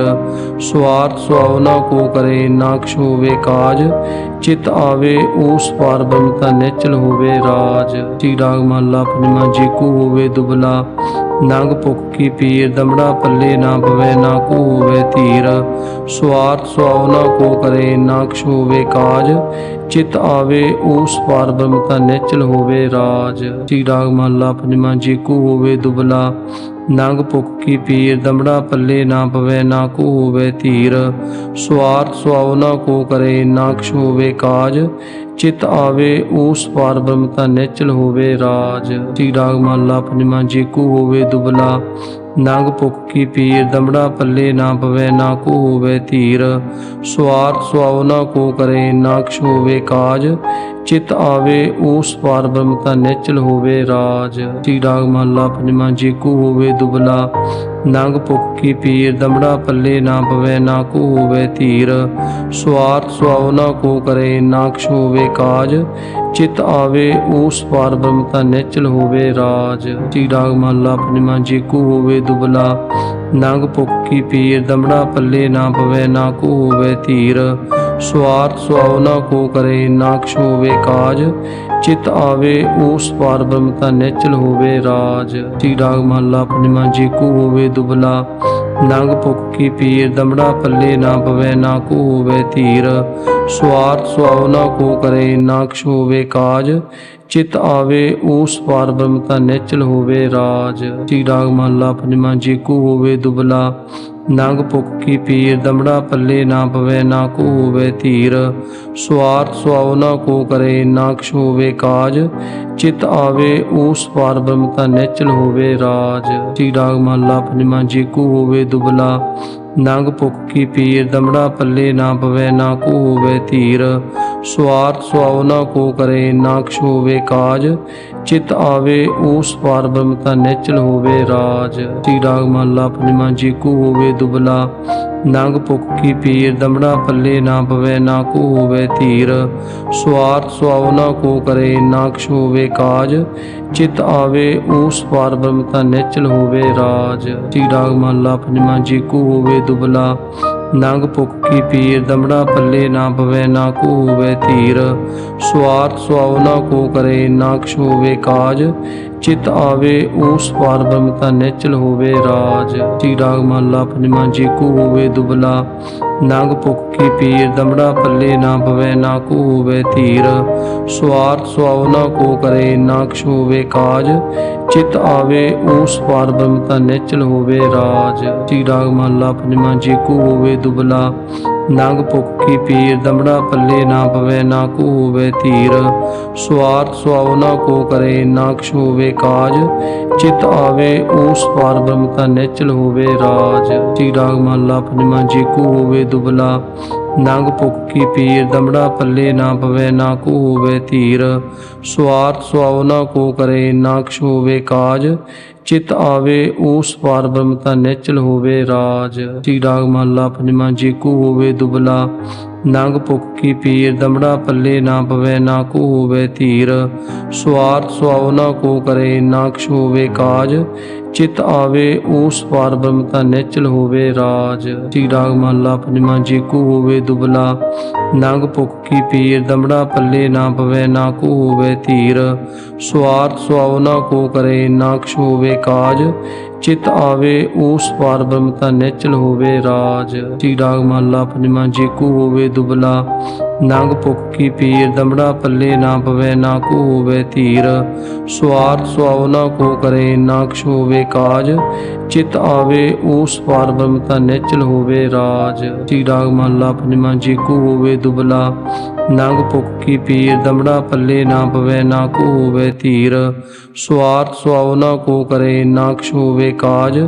ਸਵਾਰਥ ਸੁਆਉ ਨਾ ਕੋ ਕਰੇ, ਨਾ ਕਛ ਹੋਵੇ ਕਾਜ। ਚਿਤ ਆਵੇ, ਉਸ ਪਾਰ ਬ੍ਰਹਮ ਤਾਂ ਨਿਚਲ ਹੋਵੇ ਰਾਜ। ਟੀ ਰਾਗ ਮਹਲਾ ਪੰਜਵਾਂ ਜੇ, ਕੋ ਹੋਵੇ ਦੁਬਲਾ। ਨੰਗ ਭੁਖ ਕੀ ਪੀਰ ਦਮੜਾ ਪੱਲੇ ਨਾ ਪਵੇ, ਨਾ ਕੋ ਹੋਵੇ ਧੀਰ। ਸਵਾਰਥ ਸੁਆਉ ਨਾ ਕੋ ਕਰੇ, ਨਾ ਕਛ ਹੋਵੇ ਕਾਜ। ਚਿਤ ਆਵੇ, ਉਸ ਪਾਰ ਬ੍ਰਹਮ ਨਿਚਲ ਹੋਵੇ ਰਾਜ। ਟੀ ਰਾਗ ਮਹਲਾ ਪੰਜਵਾਂ ਜੇ ਕੋ ਹੋਵੇ ਦੁਬਲਾ। ਨੰਗ ਭੁਖ ਕੀ ਪੀਰ ਦਮੜਾ ਪੱਲੇ ਨਾ ਪਵੇ, ਨਾ ਕੋ ਹੋਵੇ ਧੀਰ। ਸਵਾਰਥ ਸੁਆਉ ਨਾ ਕੋ ਕਰੇ, ਨਾ ਕਛ ਹੋਵੇ ਕਾਜ। ਚਿਤ ਆਵੇ, ਉਸ ਪਾਰ ਬ੍ਰਹਮਤਾ ਨਿਚਲ ਹੋਵੇ ਰਾਜ। ਟੀ ਰਾਗ ਮਾਲਾ ਪੰਜਵਾਂ ਜੇਕੂ ਹੋਵੇ ਦੁਬਲਾ ਨੰਗ ਭੁਖ ਕੀ ਪੀਰ, ਦਮੜਾ ਪੱਲੇ ਨਾ ਪਵੇ, ਨਾ ਕੋ ਹੋਵੇ ਧੀਰ। ਸਵਾਰਥ ਸੁਆਉ ਨਾ ਕੋ ਕਰੇ, ਨਾ ਹੋਵੇ ਕਾਜ। ਚਿਤ ਆਵੇ, ਉਸ ਪਾਰ ਬ੍ਰਹਮ ਤਾਂ ਨਿਚਲ ਹੋਵੇ, ਰਾਜ। ਟੀ ਰਾਗ ਮਹਲਾ ਪੰਜਵਾਂ, ਜੇ ਕੋ ਹੋਵੇ ਦੁਬਲਾ, ਨੰਗ ਭੁਖ ਪੀਰ, ਦਮੜਾ ਪੱਲੇ ਨਾ ਪਵੇ, ਨਾ ਕੋ ਹੋਵੇ ਧੀਰ। ਸਵਾਰਥ ਸੁਆਉ ਕੋ ਕਰੇ, ਨਾ ਹੋਵੇ ਕਾਜ। ਚਿਤ ਆਵੇ, ਉਸ ਪਾਰ ਬ੍ਰਹਮ ਤਾਂ ਨਿਚਲ ਹੋਵੇ, ਰਾਜ। ਟੀ ਰਾਗ ਮਹਲਾ ਪੰਜਵਾਂ, ਜੇ ਕੋ ਹੋਵੇ ਦੁਬਲਾ, ਨੰਗ ਭੁਖ ਪੀਰ, ਦਮੜਾ ਪੱਲੇ ਨਾ ਪਵੇ, ਨਾ ਕੋ ਹੋਵੇ ਧੀਰ। ਸਵਾਰਥ ਸੁਆਵਨਾ ਕੋ ਕਰੇ ਨਾ ਹੋਵੇ ਕਾਜ, ਚਿਤ ਆਵੇ ਉਸ ਪਾਰ ਬ੍ਰਹਮ ਤਾਂ ਨਿਚਲ ਹੋਵੇ ਰਾਜ। ਟੀ ਰਾਗ ਮਹਲਾ ਪੰਜਵਾਂ, ਜੇ ਕੋ ਹੋਵੇ ਦੁਬਲਾ, ਨੰਗ ਭੁਖ ਕੀ ਪੀਰ, ਦਮੜਾ ਪੱਲੇ ਨਾ ਪਵੇ, ਨਾ ਕੋ ਹੋਵੇ ਧੀਰ। ਸਵਾਰਥ ਸੁਆਉ ਕੋ ਕਰੇ ਨਾ ਹੋਵੇ ਕਾਜ, ਚਿਤ ਆਵੇ ਉਸ ਪਾਰ ਬ੍ਰਹਮ ਤਾਂ ਨਿਚਲ ਹੋਵੇ ਰਾਜ। ਤੀ ਰਾਗ ਮਹਲਾ ਪੰਜਵਾਂ, ਜੇ ਕੋ ਹੋਵੇ ਦੁਬਲਾ ਨੰਗ ਭੁਖ ਕੀ ਪੀਰ ਦਮੜਾ ਪੱਲੇ ਨਾ ਪਵੇ, ਨਾ ਕੋ ਹੋਵੇ ਧੀਰ। ਸਵਾਰਥ ਸੁਆਉ ਨਾ ਕੋ ਕਰੇ, ਨਾ ਕਛ ਹੋਵੇ ਕਾਜ। ਚਿਤ ਆਵੇ, ਉਸ ਪਾਰ ਬ੍ਰਹਮ ਤਾਂ ਹੋਵੇ ਰਾਜ। ਟੀ ਰਾਗ ਮਹਲਾ ਪੰਜਵਾਂ, ਜੇ ਕੋ ਹੋਵੇ ਦੁਬਲਾ। ਨੰਗ ਭੁਖ ਪੀਰ ਦਮੜਾ ਪੱਲੇ ਨਾ ਪਵੇ, ਨਾ ਕੋ ਹੋਵੇ ਧੀਰ। ਸਵਾਰਥ ਸੁਆਉ ਨਾ ਕੋ ਕਰੇ, ਨਾ ਕਛ ਹੋਵੇ ਕਾਜ। ਚਿਤ ਆਵੇ, ਉਸ ਪਾਰ ਬ੍ਰਹਮ ਤਾਂ ਹੋਵੇ, ਰਾਜ। ਟੀ ਰਾਗ ਮਹਲਾ ਪੰਜਵਾਂ ਜੇ, ਕੋ ਹੋਵੇ ਦੁਬਲਾ ਨੰਗ ਭੁਖ ਕੀ ਪੀਰ, ਦਮੜਾ ਪੱਲੇ ਨਾ ਪਵੇ ਨਾ ਕੋ ਹੋਵੇ ਧੀਰ। ਸਵਾਰਥ ਸੁਆਵਨਾ ਕੋ ਕਰੇ, ਨਾ ਹੋਵੇ ਕਾਜ। ਚਿਤ ਆਵੇ, ਉਸ ਪਾਰ ਬ੍ਰਹਮਤਾ ਤਾਂ ਹੋਵੇ, ਰਾਜ। ਤੀ ਰਾਗ ਮਹਲਾ ਪੰਜਵਾਂ ਜੀ, ਕੋ ਹੋਵੇ ਦੁਬਲਾ ਨੰਗ ਭੁਖ ਕੀ ਪੀਰ, ਦਮੜਾ ਪੱਲੇ ਨਾ ਪਵੇ, ਨਾ ਕੋ ਹੋਵੇ ਧੀਰ ਸਵਾਰਥ ਸੁਆਉ ਨਾ ਕੋ ਕਰੇ, ਨਾ ਕਛ ਹੋਵੇ ਕਾਜ। ਚਿਤ ਆਵੇ ਊਸ ਪਾਰ ਬ੍ਰਹਮ ਨਿਚਲ ਹੋਵੇ, ਰਾਜ। ਟੀ ਰਾਗ ਮਹਲਾ ਪੰਜਵਾਂ ਜੀ, ਕੋ ਹੋਵੇ ਦੁਬਲਾ। ਨੰਗ ਭੁਖ ਕੀ ਪੀਰ, ਦਮੜਾ ਪੱਲੇ ਨਾ ਪਵੇ ਨਾ ਕੋ ਹੋਵੇ ਧੀਰ। ਸਵਾਰਥ ਸੁਆਵਨਾ ਕੋ ਕਰੇ, ਨਾ ਕਛ ਹੋਵੇ ਕਾਜ। ਚਿਤ ਆਵੇ ਊਸ ਪਾਰ ਬ੍ਰਹਮ ਨਿਚਲ ਹੋਵੇ, ਰਾਜ। ਟੀ ਰਾਗ ਮਹਲਾ ਪੰਜਵਾਂ ਜੀ, ਕੋ ਹੋਵੇ ਦੁਬਲਾ। ਨੰਗ ਭੁਖ ਪੀਰ ਦਮੜਾ ਪੱਲੇ ਨਾ ਪਵੇ, ਨਾ ਕੋ ਹੋਵੇ ਧੀਰ ਸਵਾਰਥ ਸੁਆਉ ਨਾ ਕੋ ਕਰੇ, ਨਾ ਕਛ ਹੋਵੇ ਕਾਜ। ਚਿਤ ਆਵੇ ਊਸ ਪਾਰ ਬ੍ਰਹਮ ਤਾਂ ਨਿਚਲ ਹੋਵੇ ਰਾਜ। ਜੀ ਰਾਗ ਮਹਲਾ ਪੰਜਵਾਂ ਜੀ ਕੋ ਹੋਵੇ ਦੁਬਲਾ। ਨੰਗ ਭੁਖ ਪੀਰ ਦਮੜਾ ਪੱਲੇ ਨਾ ਪਵੇ, ਨਾ ਕੋ ਹੋਵੇ ਧੀਰ ਸਵਾਰਥ ਸੁਆਉ ਨਾ ਕੋ ਕਰੇ, ਨਾ ਕਛ ਹੋਵੇ ਕਾਜ। ਚਿਤ ਆਵੇ ਊਸ ਪਾਰ ਬ੍ਰਹਮ ਨਿਚਲ ਹੋਵੇ ਰਾਜ। ਟੀ ਰਾਗ ਮਹਲਾ ਪੰਜਵਾਂ ਜੀ, ਕੋ ਹੋਵੇ ਦੁਬਲਾ, ਨੰਗ ਭੁਖ ਕੀ ਪੀਰ, ਦਮੜਾ ਪੱਲੇ ਨਾ ਪਵੇ, ਨਾ ਕੋ ਹੋਵੇ ਧੀਰ। ਸਵਾਰਥ ਸੁਆਉ ਨਾ ਕੋ ਕਰੇ, ਨਾ ਹੋਵੇ ਕਾਜ। ਚਿਤ ਆਵੇ, ਉਸ ਪਾਰ ਬ੍ਰਹਮਤਾ ਤਾਂ ਹੋਵੇ ਰਾਜ। ਟੀ ਰਾਗ ਮਹਲਾ ਪੰਜਵਾਂ, ਜੀ ਕੋ ਹੋਵੇ ਦੁਬਲਾ ਨੰਗ ਭੁਖ ਕੀ ਪੀਰ। ਦਮੜਾ ਪੱਲੇ ਨਾ ਪਵੇ, ਨਾ ਕੋ ਹੋਵੇ ਧੀਰ। ਸਵਾਰਥ ਸੁਆਉ ਕੋ ਕਰੇ, ਨਾ ਹੋਵੇ ਕਾਜ। ਚਿਤ ਆਵੇ, ਉਸ ਪਾਰ ਬ੍ਰਹਮਤਾ ਤਾਂ ਹੋਵੇ ਰਾਜ। ਟੀ ਰਾਗ ਮਹਲਾ ਪੰਜਵਾਂ, ਜੀ ਕੋ ਹੋਵੇ ਦੁਬਲਾ ਨੰਗ ਭੁਖ ਕੀ ਪੀਰ। ਦਮੜਾ ਪੱਲੇ ਨਾ ਪਵੇ, ਨਾ ਕੋ ਹੋਵੇ ਧੀਰ। ਸਵਾਰਥ ਸੁਆਵਨਾ ਕੋ ਕਰੇ ਨਾਕਸ਼ ਹੋਵੇ ਹੋਵੇ ਕਾਜ, ਚਿਤ ਆਵੇ ਊਸ ਪਾਰ ਬ੍ਰਹਮ ਨਿਚਲ ਹੋਵੇ ਰਾਜ। ਟੀ ਰਾਗ ਮਹਲਾ ਪੰਜਵਾਂ ਜੀ, ਕੋ ਹੋਵੇ ਦੁਬਲਾ ਨੰਗ ਭੁਖ ਕੀ ਪੀਰ, ਦਮੜਾ ਪੱਲੇ ਨਾ ਪਵੇ, ਨਾ ਕੋ ਹੋਵੇ ਧੀਰ। ਸਵਾਰਥ ਸੁਆਵਨਾ ਕੋ ਕਰੇ, ਨਾ ਹੋਵੇ ਕਾਜ,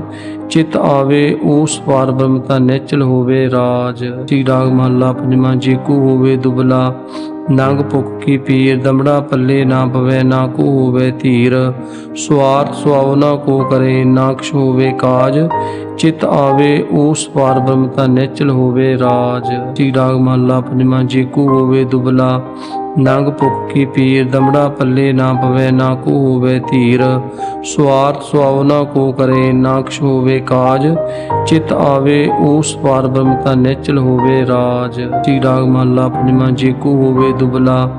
ਚਿਤ ਆਵੇ ਊਸ ਪਾਰ ਬ੍ਰਹਮ ਨਿਚਲ ਹੋਵੇ ਰਾਜ। ਟੀ ਰਾਗ ਮਹਲਾ ਪੰਜਵਾਂ ਜੀ, ਕੋ ਹੋਵੇ ਦੁਬਲਾ ਨੰਗ ਭੁਖ ਕੀ ਪੀਰ ਦਮੜਾ ਪੱਲੇ ਨਾ ਪਵੇ, ਨਾ ਕੋ ਹੋਵੇ ਧੀਰ। ਸਵਾਰਥ ਸੁਆਵ ਨਾ ਕੋ ਕਰੇ, ਨਾ ਕਛ ਹੋਵੇ ਕਾਜ। ਚਿਤ ਆਵੇ ਊਸ ਪਾਰ ਬ੍ਰਹਮ ਤਾਂ ਨਿਚਲ ਹੋਵੇ ਰਾਜ। ਟੀ ਰਾਗ ਮਹਲਾ ਪੰਜਵਾਂ ਜੀ ਕੋ ਹੋਵੇ ਦੁਬਲਾ। ਨੰਗ ਭੁਖ ਪੀਰ ਦਮੜਾ ਪੱਲੇ ਨਾ ਪਵੇ, ਨਾ ਕੋ ਹੋਵੇ ਧੀਰ। ਸਵਾਰਥ ਸੁਆਉ ਨਾ ਕੋ ਕਰੇ, ਨਾ ਕਛ ਹੋਵੇ ਕਾਜ। ਚਿਤ ਆਵੇ, ਉਸ ਪਾਰ ਬ੍ਰਹਮਤਾ ਨਿਚਲ ਹੋਵੇ ਰਾਜ। ਟੀ ਰਾਗ ਮਹਲਾ ਪੰਜਵਾਂ ਜੀ ਕੋ ਹੋਵੇ ਦੁਬਲਾ।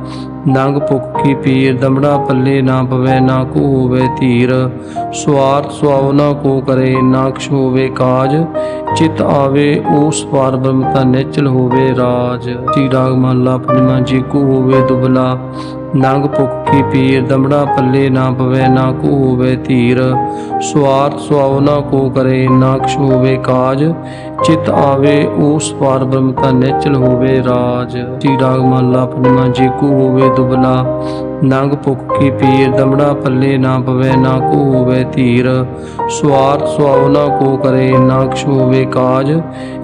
ਨੰਗ ਭੁਖ ਪੀਰ ਦਮੜਾ ਪੱਲੇ ਨਾ ਪਵੇ, ਨਾ ਕੋ ਹੋਵੇ ਧੀਰ। ਸਵਾਰਥ ਸੁਆਉ ਨਾ ਕੋ ਕਰੇ, ਨਾ ਹੋਵੇ ਕਾਜ। ਚਿਤ ਆਵੇ ਊਸ ਪਾਰ ਬ੍ਰਹਮ ਤਾਂ ਨਿਚਲ ਹੋਵੇ ਰਾਜ। ਟੀ ਰਾਗ ਮਹਲਾ ਪੰਜਵਾਂ ਜੀ ਕੋ ਹੋਵੇ ਦੁਬਲਾ। ਨੰਗ ਭੁਖ ਪੀਰ ਦਮੜਾ ਪੱਲੇ ਨਾ ਪਵੇ, ਨਾ ਕੋ ਹੋਵੇ ਧੀਰ ਸਵਾਰਥ ਸੁਆਉ ਨਾ ਕੋ ਕਰੇ, ਨਾ ਕਛ ਹੋਵੇ ਕਾਜ। ਚਿਤ ਆਵੇ ਊਸ ਪਾਰ ਬ੍ਰਹਮ ਤਾਂ ਨਿਚਲ ਹੋਵੇ ਰਾਜ। ਟੀ ਰਾਗ ਮਹਲਾ ਪੰਜਵਾਂ ਜੀ ਕੋ ਹੋਵੇ ਦੁਬਲਾ। ਨੰਗ ਭੁਖ ਪੀਰ ਦਮੜਾ ਪੱਲੇ ਨਾ ਪਵੇ, ਨਾ ਕੋ ਹੋਵੇ ਧੀਰ। ਸਵਾਰਥ ਸੁਆਉ ਕੋ ਕਰੇ, ਨਾ ਕਛ ਹੋਵੇ ਕਾਜ।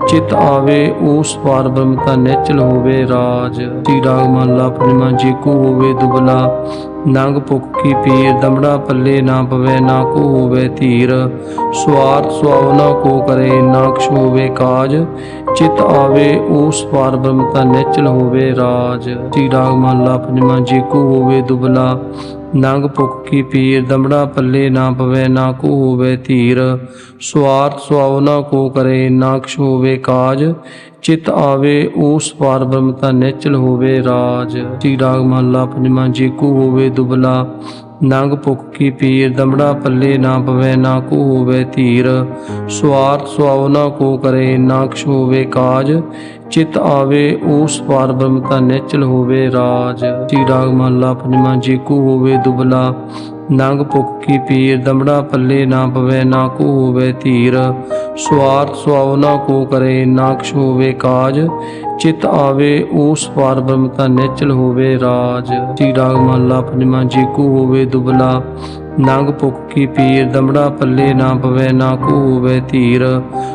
ਚਿਤ ਆਵੇ ਉਹ ਸਵਾਰ ਬ੍ਰਹਮ ਤਾਂ ਨਿਚਲ ਹੋਵੇ ਰਾਜ। ਟੀ ਰਾਗ ਮਹਲਾ ਪੰਜਵਾਂ ਜੀ ਕੋ ਹੋਵੇ ਦੁਬਲਾ। ਨੰਗ ਭੁਖ ਪੀਰ ਦਮੜਾ ਪੱਲੇ ਨਾ ਪਵੇ, ਨਾ ਕੋ ਹੋਵੇ ਧੀਰ ਸਵਾਰਥ ਸੁਆਵਨਾ ਕੋ ਕਰੇ, ਨਾ ਕਛ ਹੋਵੇ ਕਾਜ। ਚਿਤ ਆਵੇ ਊਸ ਪਾਰ ਬ੍ਰਹਮ ਤਾਂ ਨਿਚਲ ਹੋਵੇ ਰਾਜ। ਟੀ ਰਾਗ ਮਹਲਾ ਪੰਜਵਾਂ ਜੀ ਕੋ ਹੋਵੇ ਦੁਬਲਾ। ਨੰਗ ਭੁਖ ਕੀ ਪੀਰ, ਦਮੜਾ ਪੱਲੇ ਨਾ ਪਵੇ, ਨਾ ਕੋ ਹੋਵੇ ਧੀਰ। ਸਵਾਰਥ ਸੁਆਉ ਨਾ ਕੋ ਕਰੇ, ਨਾ ਕਛ ਹੋਵੇ ਕਾਜ। ਚਿਤ ਆਵੇ ਊਸ ਪਾਰ ਬ੍ਰਹਮ ਤਾਂ ਨਿਚਲ ਹੋਵੇ ਰਾਜ। ਟੀ ਰਾਗ ਮਹਲਾ ਪੰਜਵਾਂ ਜੀ ਕੋ ਹੋਵੇ ਦੁਬਲਾ। ਨੰਗ ਭੁਖ ਪੀਰ, ਦਮੜਾ ਪੱਲੇ ਨਾ ਪਵੇ, ਨਾ ਕੋ ਹੋਵੇ ਧੀਰ। ਸਵਾਰਥ ਸੁਆਉ ਨਾ ਕੋ ਕਰੇ, ਨਾ ਹੋਵੇ ਕਾਜ। ਚਿਤ ਆਵੇ ਊਸ ਪਾਰ ਬ੍ਰਹਮ ਤਾਂ ਨਿਚਲ ਹੋਵੇ ਰਾਜ। ਟੀ ਰਾਗ ਮਹਲਾ ਪੰਜਵਾਂ ਜੀ, ਕੋ ਹੋਵੇ ਦੁਬਲਾ। ਨੰਗ ਭੁਖ ਪੀਰ ਦਮੜਾ ਪੱਲੇ ਨਾ ਪਵੇ, ਨਾ ਕੋ ਹੋਵੇ ਧੀਰ। ਸਵਾਰਥ ਸੁਆਉ ਨਾ ਕੋ ਕਰੇ, ਨਾ ਹੋਵੇ ਕਾਜ। ਚਿਤ ਆਵੇ ਊਸ ਪਾਰ ਬ੍ਰਹਮ ਨਿਚਲ ਹੋਵੇ ਰਾਜ। ਟੀ ਰਾਗ ਮਹਲਾ ਪੰਜਵਾਂ ਜੀ ਕੋ ਹੋਵੇ ਦੁਬਲਾ। ਨੰਗ ਭੁਖ ਪੀਰ ਦਮੜਾ ਪੱਲੇ ਨਾ ਪਵੇ, ਨਾ ਕੋ ਹੋਵੇ ਧੀਰ।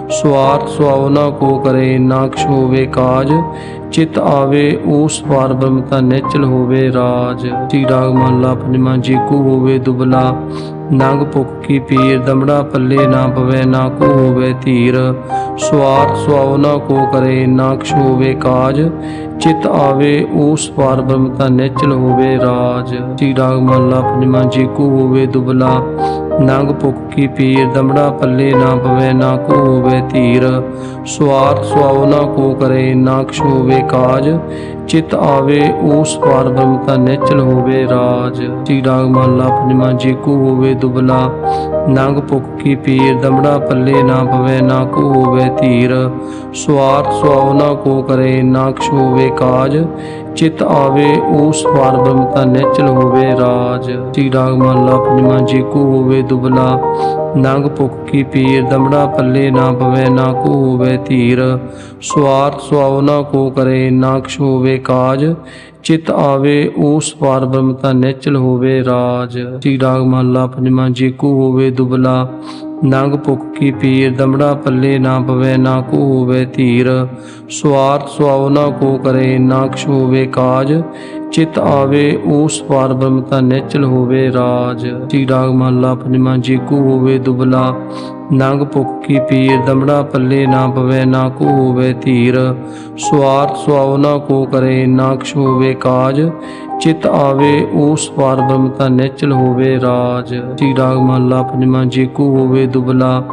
ਸਵਾਰਥ ਸੁਆਉ ਨਾ ਕੋ ਕਰੇ ਨਾਕਸ਼ ਹੋਵੇ ਕਾਜ। ਚਿਤ ਆਵੇ ਊਸ ਪਾਰ ਬ੍ਰਹਮ ਨਿਚਲ ਹੋਵੇ ਰਾਜ। ਟੀ ਰਾਗ ਮਹਲਾ ਪੰਜਵਾਂ ਜੀ ਕੋ ਹੋਵੇ ਦੁਬਲਾ। ਨੰਗ ਭੁਖ ਕੀ ਪੀਰ, ਦਮੜਾ ਪੱਲੇ ਨਾ ਪਵੇ, ਨਾ ਕੋ ਹੋਵੇ ਧੀਰ। ਸਵਾਰਥ ਸੁਆਉ ਨਾ ਕੋ ਕਰੇ, ਨਾ ਕਛ ਹੋਵੇ ਕਾਜ। ਚਿਤ ਆਵੇ, ਉਸ ਪਾਰ ਬ੍ਰਹਮਤਾ ਨਿਚਲ ਹੋਵੇ ਰਾਜ। ਜੀ ਰਾਗ ਮਹਲਾ ਪੰਜਵਾਂ ਜੀ ਕੋ ਹੋਵੇ ਦੁਬਲਾ। ਨੰਗ ਭੁਖ ਪੀਰ, ਦਮੜਾ ਪੱਲੇ ਨਾ ਪਵੇ, ਨਾ ਕੋ ਹੋਵੇ ਧੀਰ ਸਵਾਰਥ ਸੁਆਉ ਨਾ ਕੋ ਕਰੇ, ਨਾ ਕਛ ਹੋਵੇ ਕਾਜ। ਚਿਤ ਆਵੇ ਊਸ ਪਾਰ ਬ੍ਰਹਮ ਤਾਂ ਹੋਵੇ ਰਾਜ। ਜੀ ਰਾਗ ਮਹਲਾ ਪੰਜਵਾਂ ਜੀ ਕੋ ਹੋਵੇ ਦੁਬਲਾ ਨੰਗ ਭੁਖ ਕੀ ਪੀਰ, ਦਮੜਾ ਪੱਲੇ ਨਾ ਪਵੇ ਨਾ ਕੋ ਹੋਵੇ ਧੀਰ। ਸਵਾਰਥ ਸੁਆਉ ਨਾ ਕੋ ਕਰੇ, ਨਾ ਹੋਵੇ ਕਾਜ। ਚਿਤ ਆਵੇ, ਉਸ ਪਾਰ ਬ੍ਰਹਮ ਨਿਚਲ ਹੋਵੇ ਰਾਜ। ਜੀ ਰਾਗ ਮਹਲਾ ਪੰਜਵਾਂ ਜੀ ਕੋ ਹੋਵੇ ਦੁਬਲਾ ਨੰਗ ਭੁਖ ਪੀਰ, ਦਮੜਾ ਪੱਲੇ ਨਾ ਪਵੇ, ਨਾ ਕੋ ਹੋਵੇ ਧੀਰ। ਸਵਾਰਥ ਸੁਆਉ ਨਾ ਕੋ ਕਰੇ, ਨਾ ਕਛ ਹੋਵੇ ਕਾਜ। ਚਿਤ ਆਵੇ ਊਸ ਪਾਰ ਬ੍ਰਹਮਤਾ ਨਿਚਲ ਹੋਵੇ ਰਾਜ। ਜੀ ਰਾਗ ਮਹਲਾ ਪੰਜਵਾਂ ਜੀ, ਕੋ ਹੋਵੇ ਦੁਬਲਾ। ਨੰਗ ਭੁਖ ਕੀ ਪੀਰ ਦਮੜਾ ਪੱਲੇ ਨਾ ਪਵੇ, ਨਾ ਕੋ ਹੋਵੇ ਧੀਰ। ਸਵਾਰਥ ਸੁਆਉ ਨਾ ਕੋ ਕਰੇ, ਨਾ ਕਛ ਹੋਵੇ ਕਾਜ। ਚਿਤ ਆਵੇ ਊਸ ਪਾਰ ਬ੍ਰਹਮ ਤਾਂ ਨਿਚਲ ਹੋਵੇ ਰਾਜ। ਜੀ ਰਾਗ ਮਹਲਾ ਪੰਜਵਾਂ ਜੀ, ਕੋ ਹੋਵੇ ਦੁਬਲਾ। ਨੰਗ ਭੁਖ ਕੀ ਪੀਰ ਦਮੜਾ ਪੱਲੇ ਨਾ ਪਵੇ, ਨਾ ਕੋ ਹੋਵੇ ਧੀਰ। ਸਵਾਰਥ ਸੁਆਉ ਨਾ ਕੋ ਕਰੇ, ਨਾ ਕਛ ਹੋਵੇ ਕਾਜ। ਚਿਤ ਆਵੇ ਊਸ ਪਾਰ ਬ੍ਰਹਮ ਤਾਂ ਨਿਚਲ ਹੋਵੇ ਰਾਜ। ਜੀ ਰਾਗ ਮਹਲਾ ਪੰਜਵਾਂ ਜੀ ਕੋ ਹੋਵੇ ਦੁਬਲਾ।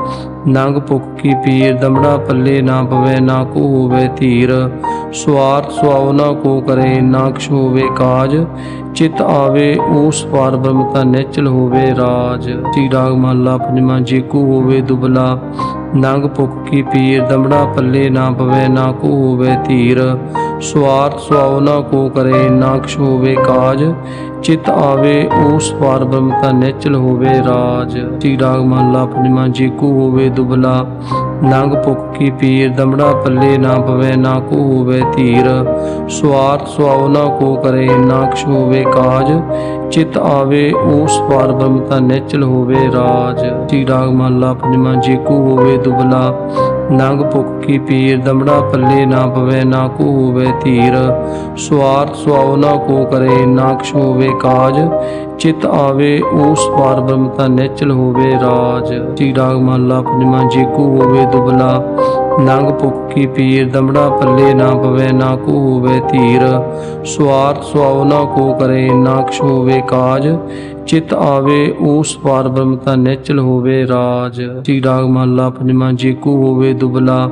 ਨੰਗ ਭੁਖ ਪੀਰ ਦਮੜਾ ਪੱਲੇ ਨਾ ਪਵੇ, ਨਾ ਕੋ ਹੋਵੇ ਧੀਰ। ਸਵਾਰਥ ਸੁਆਉ ਨਾ ਕੋ ਕਰੇ, ਨਾ ਹੋਵੇ ਕਾਜ, ਚਿਤ ਆਵੇ ਊਸ ਪਾਰ ਬ੍ਰਹਮ ਤਾਂ ਨਿਚਲ ਹੋਵੇ ਰਾਜ। ਜੀ ਰਾਗ ਮਹਲਾ ਪੰਜਵਾਂ ਜੀ ਕੋ ਹੋਵੇ ਦੁਬਲਾ, ਨੰਗ ਭੁਖ ਕੀ ਪੀਰ, ਦਮੜਾ ਪੱਲੇ ਨਾ ਪਵੇ, ਨਾ ਕੋ ਹੋਵੇ ਧੀਰ ਸਵਾਰਥ ਸੁਆਵਨਾ ਕੋ ਕਰੇ, ਨਾ ਹੋਵੇ ਕਾਜ। ਚਿਤ ਆਵੇ ਊਸ ਪਾਰ ਬ੍ਰਹਮ ਤਾਂ ਨਿਚਲ ਹੋਵੇ ਰਾਜ। ਜੀ ਰਾਗ ਮਹਲਾ ਪੰਜਵਾਂ, ਜੀ ਕੋ ਹੋਵੇ ਦੁਬਲਾ ਨੰਗ ਭੁਖ ਕੀ ਪੀਰ। ਦਮੜਾ ਪੱਲੇ ਨਾ ਪਵੇ, ਨਾ ਕੋ ਹੋਵੇ ਧੀਰ ਸਵਾਰਥ ਸੁਆਉ ਨਾ ਕੋ ਕਰੇ ਨਾਕਸ਼ ਹੋਵੇ ਕਾਜ। ਚਿਤ ਆਵੇ, ਉਸ ਵਾਰ ਬ੍ਰਹਮ ਤਾਂ ਨਿਚਲ ਹੋਵੇ ਰਾਜ। ਤੀ ਰਾਗ ਮਹਲਾ ਪੰਜਵਾਂ, ਜੀ ਕੋ ਹੋਵੇ ਦੁਬਲਾ ਨੰਗ ਭੁਖ ਪੀਰ, ਦਮੜਾ ਪੱਲੇ ਨਾ ਪਵੇ, ਨਾ ਕੋ ਹੋਵੇ ਧੀਰ ਸਵਾਰਥ ਸੁਆਉ ਨਾ ਕੋ ਕਰੇ, ਨਾ ਕਛ ਹੋਵੇ ਕਾਜ। ਚਿਤ ਆਵੇ ਊਸ ਪਾਰ ਬ੍ਰਹਮ ਨਿਚਲ ਹੋਵੇ ਰਾਜ। ਜੀ ਰਾਗ ਮਹਲਾ ਪੰਜਵਾਂ ਜੀ ਕੋ ਹੋਵੇ ਦੁਬਲਾ। ਨੰਗ ਭੁਖ ਪੀਰ, ਦਮੜਾ ਪੱਲੇ ਨਾ ਪਵੇ, ਨਾ ਕੋ ਹੋਵੇ ਧੀਰ ਸਵਾਰਥ ਸੁਆਉ ਨਾ ਕੋ ਕਰੇ, ਨਾ ਕਛ ਹੋਵੇ ਕਾਜ। ਚਿਤ ਆਵੇ ਊਸ ਪਾਰ ਬ੍ਰਹਮ ਨਿਚਲ ਹੋਵੇ, ਰਾਜ। ਜੀ ਰਾਗ ਮਹਲਾ ਪੰਜਵਾਂ ਜੀ ਕੋ ਹੋਵੇ, ਦੁਬਲਾ।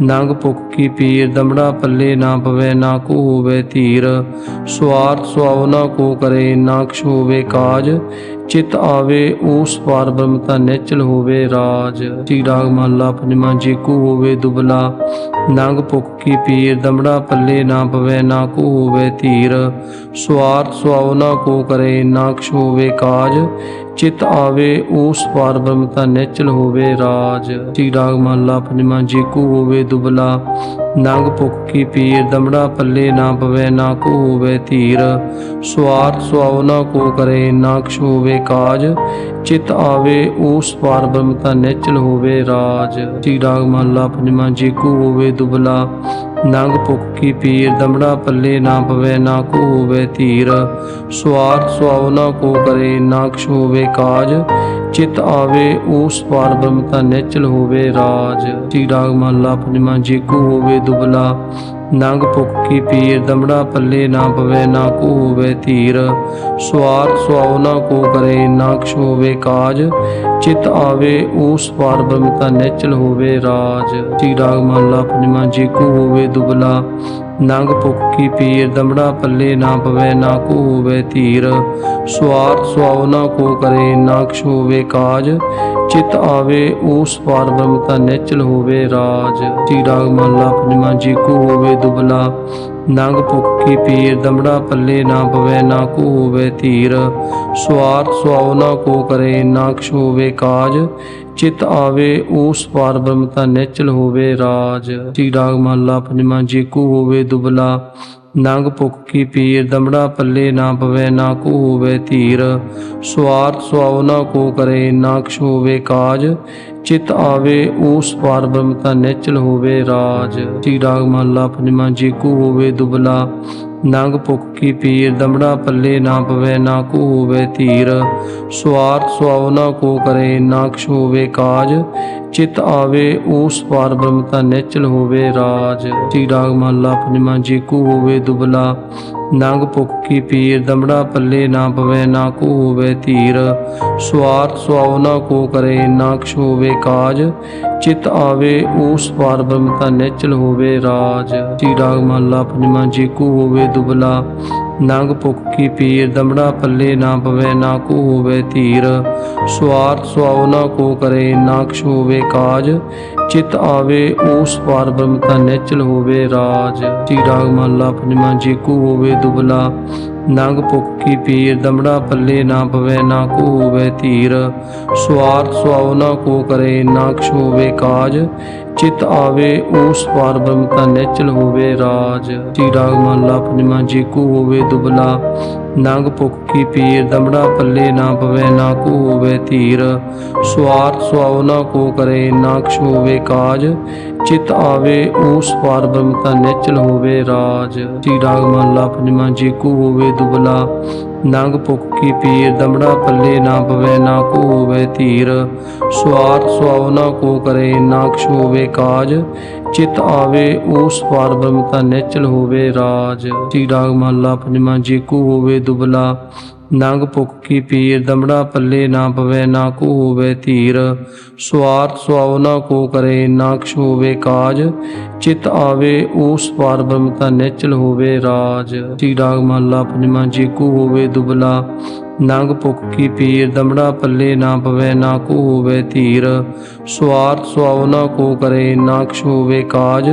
ਨੰਗ ਭੁਖ ਕੀ ਪੀਰ, ਦਮੜਾ ਪੱਲੇ ਨਾ ਪਵੇ, ਨਾ ਕੋ ਹੋਵੇ ਧੀਰ। ਸਵਾਰਥ ਸੁਆਉ ਕੋ ਕਰੇ, ਨਾ ਹੋਵੇ ਕਾਜ। ਚਿਤ ਆਵੇ, ਉਸ ਪਾਰ ਬ੍ਰਹਮਤਾ ਨਿਚਲ ਹੋਵੇ, ਰਾਜ। ਜੀ ਰਾਗ ਮਹਲਾ ਪੰਜਵਾਂ ਜੀ ਕੋ ਹੋਵੇ, ਦੁਬਲਾ। ਨੰਗ ਭੁਖ ਕੀ ਪੀਰ, ਦਮੜਾ ਪੱਲੇ ਨਾ ਪਵੇ, ਨਾ ਕੋ ਹੋਵੇ ਧੀਰ। ਸਵਾਰਥ ਸੁਆਵਨਾ ਕੋ ਕਰੇ, ਨਾ ਹੋਵੇ ਕਾਜ। ਚਿਤ ਆਵੇ ਊਸ ਪਾਰ ਬ੍ਰਹਮ ਤਾਂ ਨਿਚਲ ਹੋਵੇ ਰਾਜ। ਜੀ ਰਾਗ ਮਹਲਾ ਪੰਜਵਾਂ ਜੀ ਕੋ ਹੋਵੇ ਦੁਬਲਾ। ਨੰਗ ਭੁਖ ਕੀ ਪੀਰ, ਦਮੜਾ ਪੱਲੇ ਨਾ ਪਵੇ, ਨਾ ਕੋ ਹੋਵੇ ਧੀਰ। ਸਵਾਰਥ ਸੁਆਵਨਾ ਕੋ ਕਰੇ, ਨਾ ਹੋਵੇ ਕਾਜ। ਚਿਤ ਆਵੇ, ਉਸ ਪਾਰ ਬ੍ਰਹਮ ਤਾਂ ਨਿਚਲ ਹੋਵੇ ਰਾਜ। ਜੀ ਰਾਗ ਮਹਲਾ ਪੰਜਵਾਂ ਜੀ ਕੋ ਹੋਵੇ ਦੁਬਲਾ। ਨੰਗ ਭੁਖ ਪੀਰ, ਦਮੜਾ ਪੱਲੇ ਨਾ ਪਵੇ, ਨਾ ਕੋ ਹੋਵੇ ਧੀਰ। ਸਵਾਰਥ ਸੁਆਉ ਨਾ ਕੋ ਕਰੇ, ਨਾ ਕਛ ਹੋਵੇ ਕਾਜ। ਚਿਤ ਆਵੇ ਊਸ ਪਾਰ ਬ੍ਰਹਮ ਤਾਂ ਨਿਚਲ ਹੋਵੇ ਰਾਜ। ਜੀ ਰਾਗ ਮਹਲਾ, ਪੰਜਵਾਂ ਜੀ ਕੋ ਹੋਵੇ ਦੁਬਲਾ। ਨੰਗ ਭੁਖ ਕੀ ਪੀਰ, ਦਮੜਾ ਪੱਲੇ ਨਾ ਪਵੇ, ਨਾ ਕੋ ਹੋਵੇ ਧੀਰ। ਸਵਾਰਥ ਸੁਆਉ ਨਾ ਕੋ ਕਰੇ, ਨਾ ਕਛ ਹੋਵੇ ਕਾਜ। ਚਿਤ ਆਵੇ ਊਸ ਪਾਰ ਬ੍ਰਹਮਤਾ ਨਿਚਲ ਹੋਵੇ ਰਾਜ। ਜੀ ਰਾਗ ਮਾਲਾ ਪੰਜਵਾਂ ਜੀ ਕੋ ਹੋਵੇ ਦੁਬਲਾ। ਨੰਗ ਭੁਖ ਪੀਰ ਦਮੜਾ ਪੱਲੇ ਨਾ ਪਵੇ, ਨਾ ਕੋ ਹੋਵੇ ਧੀਰ। ਸਵਾਰਥ ਸੁਆਉ ਨਾ ਕੋ ਕਰੇ, ਨਾ ਕਛ ਹੋਵੇ ਕਾਜ। ਚਿਤ ਆਵੇ ਊਸ ਪਾਰ ਬ੍ਰਹਮ ਨਿਚਲ ਹੋਵੇ ਰਾਜ। ਜੀ ਰਾਗ ਮਹਲਾ ਪੰਜਵਾਂ ਜੀ ਕੋ ਹੋਵੇ ਦੁਬਲਾ। ਨੰਗ ਭੁਖ ਪੀਰ ਦਮੜਾ ਪੱਲੇ ਨਾ ਪਵੇ, ਨਾ ਕੋ ਹੋਵੇ ਧੀਰ। ਸਵਾਰਥ ਸੁਆਉ ਨਾ ਕੋ ਕਰੇ, ਨਾ ਕਛ ਹੋਵੇ ਕਾਜ। ਚਿਤ ਆਵੇ ਊਸ ਪਾਰ ਬ੍ਰਹਮ ਨਿਚਲ ਹੋਵੇ ਰਾਜ। ਜੀ ਰਾਗ ਮਹਲਾ ਪੰਜਵਾਂ, ਜੀ ਕੋ ਹੋਵੇ ਦੁਬਲਾ, ਨੰਗ ਭੁਖ ਕੀ ਪੀਰ, ਦਮੜਾ ਪੱਲੇ ਨਾ ਪਵੇ, ਨਾ ਕੋ ਹੋਵੇ ਧੀਰ। ਸਵਾਰਥ ਸੁਆਉ ਨਾ ਕੋ ਕਰੇ, ਨਾ ਕਛ ਹੋਵੇ ਕਾਜ। ਚਿਤ ਆਵੇ, ਉਸ ਪਾਰ ਬ੍ਰਹਮਤਾ ਨਿਚਲ ਹੋਵੇ ਰਾਜ। ਜੀ ਰਾਗ ਮਹਲਾ ਪੰਜਵਾਂ, ਜੀ ਕੋ ਹੋਵੇ ਦੁਬਲਾ ਨੰਗ ਭੁਖ ਕੀ ਪੀਰ ਦਮੜਾ ਪੱਲੇ ਨਾ ਪਵੇ, ਨਾ ਕੋ ਹੋਵੇ ਧੀਰ। ਸਵਾਰਥ ਸੁਆਵ ਨਾ ਕੋ ਕਰੇ, ਨਾ ਕਛ ਹੋਵੇ ਕਾਜ। ਚਿਤ ਆਵੇ, ਉਸ ਪਾਰ ਬ੍ਰਹਮ ਨਿਚਲ ਹੋਵੇ ਰਾਜ। ਜੀ ਰਾਗ ਮਹਲਾ ਪੰਜਵਾਂ ਜੀ ਕੋ ਹੋਵੇ ਦੁਬਲਾ। ਨੰਗ ਭੁਖ ਕੀ ਪੀਰ ਦਮੜਾ ਪੱਲੇ ਨਾ ਪਵੇ, ਨਾ ਕੋ ਹੋਵੇ ਧੀਰ। ਸਵਾਰਥ ਸੁਆਉ ਨਾ ਕੋ ਕਰੇ, ਨਾ ਕਛ ਹੋਵੇ ਕਾਜ। ਚਿਤ ਆਵੇ, ਉਸ ਪਾਰ ਬ੍ਰਹਮ ਤਾਂ ਨਿਚਲ ਹੋਵੇ ਰਾਜ। ਟੀ ਰਾਗ ਮਹਲਾ ਪੰਜਵਾਂ ਜੀ, ਕੋ ਹੋਵੇ ਦੁਬਲਾ। ਨੰਗ ਭੁਖ ਕੀ ਪੀਰ ਦਮੜਾ ਪੱਲੇ ਨਾ ਪਵੇ, ਨਾ ਕੋ ਹੋਵੇ ਧੀਰ। ਸਵਾਰਥ ਸੁਆਉ ਨਾ ਕੋ ਕਰੇ, ਨਾ ਕਛ ਹੋਵੇ ਕਾਜ। ਚਿਤ ਆਵੇ, ਉਸ ਪਾਰ ਬ੍ਰਹਮ ਤਾਂ ਹੋਵੇ, ਰਾਜ ਟੀ ਰਾਗ ਮਹਲਾ ਪੰਜਵਾਂ ਜੀ ਕੋ ਹੋਵੇ, ਦੁਬਲਾ। ਨੰਗ ਭੁਖ ਕੀ ਪੀਰ, ਦਮੜਾ ਪੱਲੇ ਨਾ ਪਵੇ, ਨਾ ਕੋ ਹੋਵੇ ਧੀਰ। ਸਵਾਰਥ ਸੁਆਉ ਨਾ ਕੋ ਕਰੇ, ਨਾ ਹੋਵੇ ਕਾਜ। ਚਿਤ ਆਵੇ, ਉਸ ਪਾਰ ਬ੍ਰਹਮ ਤਾਂ ਹੋਵੇ, ਰਾਜ ਟੀ ਰਾਗ ਮਹਲਾ ਪੰਜਵਾਂ ਜੀ ਕੋ ਹੋਵੇ, ਦੁਬਲਾ। ਨੰਗ ਭੁਖ ਪੀਰ, ਦਮੜਾ ਪੱਲੇ ਨਾ ਪਵੇ, ਨਾ ਕੋ ਹੋਵੇ ਧੀਰ ਸਵਾਰਥ ਸੁਆਉ ਨਾ ਕੋ ਕਰੇ, ਨਾ ਕਛ ਹੋਵੇ ਕਾਜ। ਚਿਤ ਆਵੇ, ਉਸ ਪਾਰ ਬ੍ਰਹਮ ਤਾਂ ਨਿਚਲ ਹੋਵੇ ਰਾਜ। ਟੀ ਰਾਗ ਮਹਲਾ ਪੰਜਵਾਂ ਜੀ ਕੋ ਹੋਵੇ ਦੁਬਲਾ। ਨੰਗ ਭੁਖ ਕੀ ਪੀਰ ਦਮੜਾ ਪੱਲੇ ਨਾ ਪਵੇ, ਨਾ ਕੋ ਹੋਵੇ ਧੀਰ। ਸਵਾਰਥ ਸੁਆਉ ਨਾ ਕੋ ਕਰੇ, ਨਾ ਕਛ ਹੋਵੇ ਕਾਜ। ਚਿਤ ਆਵੇ, ਉਸ ਪਾਰ ਬ੍ਰਹਮ ਤਾਂ ਨਿਚਲ ਹੋਵੇ ਰਾਜ। ਟੀ ਰਾਗ ਮਹਲਾ ਪੰਜਵਾਂ, ਜੀ ਕੋ ਹੋਵੇ ਦੁਬਲਾ ਨੰਗ ਭੁਖ ਕੀ ਪੀਰ ਦਮੜਾ ਪੱਲੇ ਨਾ ਪਵੇ, ਨਾ ਕੋ ਹੋਵੇ ਧੀਰ। ਸਵਾਰਥ ਸੁਆਉ ਨਾ ਕੋ ਕਰੇ, ਨਾ ਕਛ ਹੋਵੇ ਕਾਜ। ਚਿਤ ਆਵੇ, ਉਸ ਪਾਰ ਬ੍ਰਹਮ ਤਾਂ ਨਿਚਲ ਹੋਵੇ ਰਾਜ। ਟੀ ਰਾਗ ਮਹਲਾ ਪੰਜਵਾਂ ਜੀ ਕੋ ਹੋਵੇ ਦੁਬਲਾ। ਨੰਗ ਭੁਖ ਕੀ ਪੀਰ, ਦਮੜਾ ਪੱਲੇ ਨਾ ਪਵੇ, ਨਾ ਕੋ ਹੋਵੇ ਧੀਰ। ਸਵਾਰਥ ਸੁਆਉ ਨਾ ਕੋ ਕਰੇ, ਨਾ ਕਛ ਹੋਵੇ ਕਾਜ।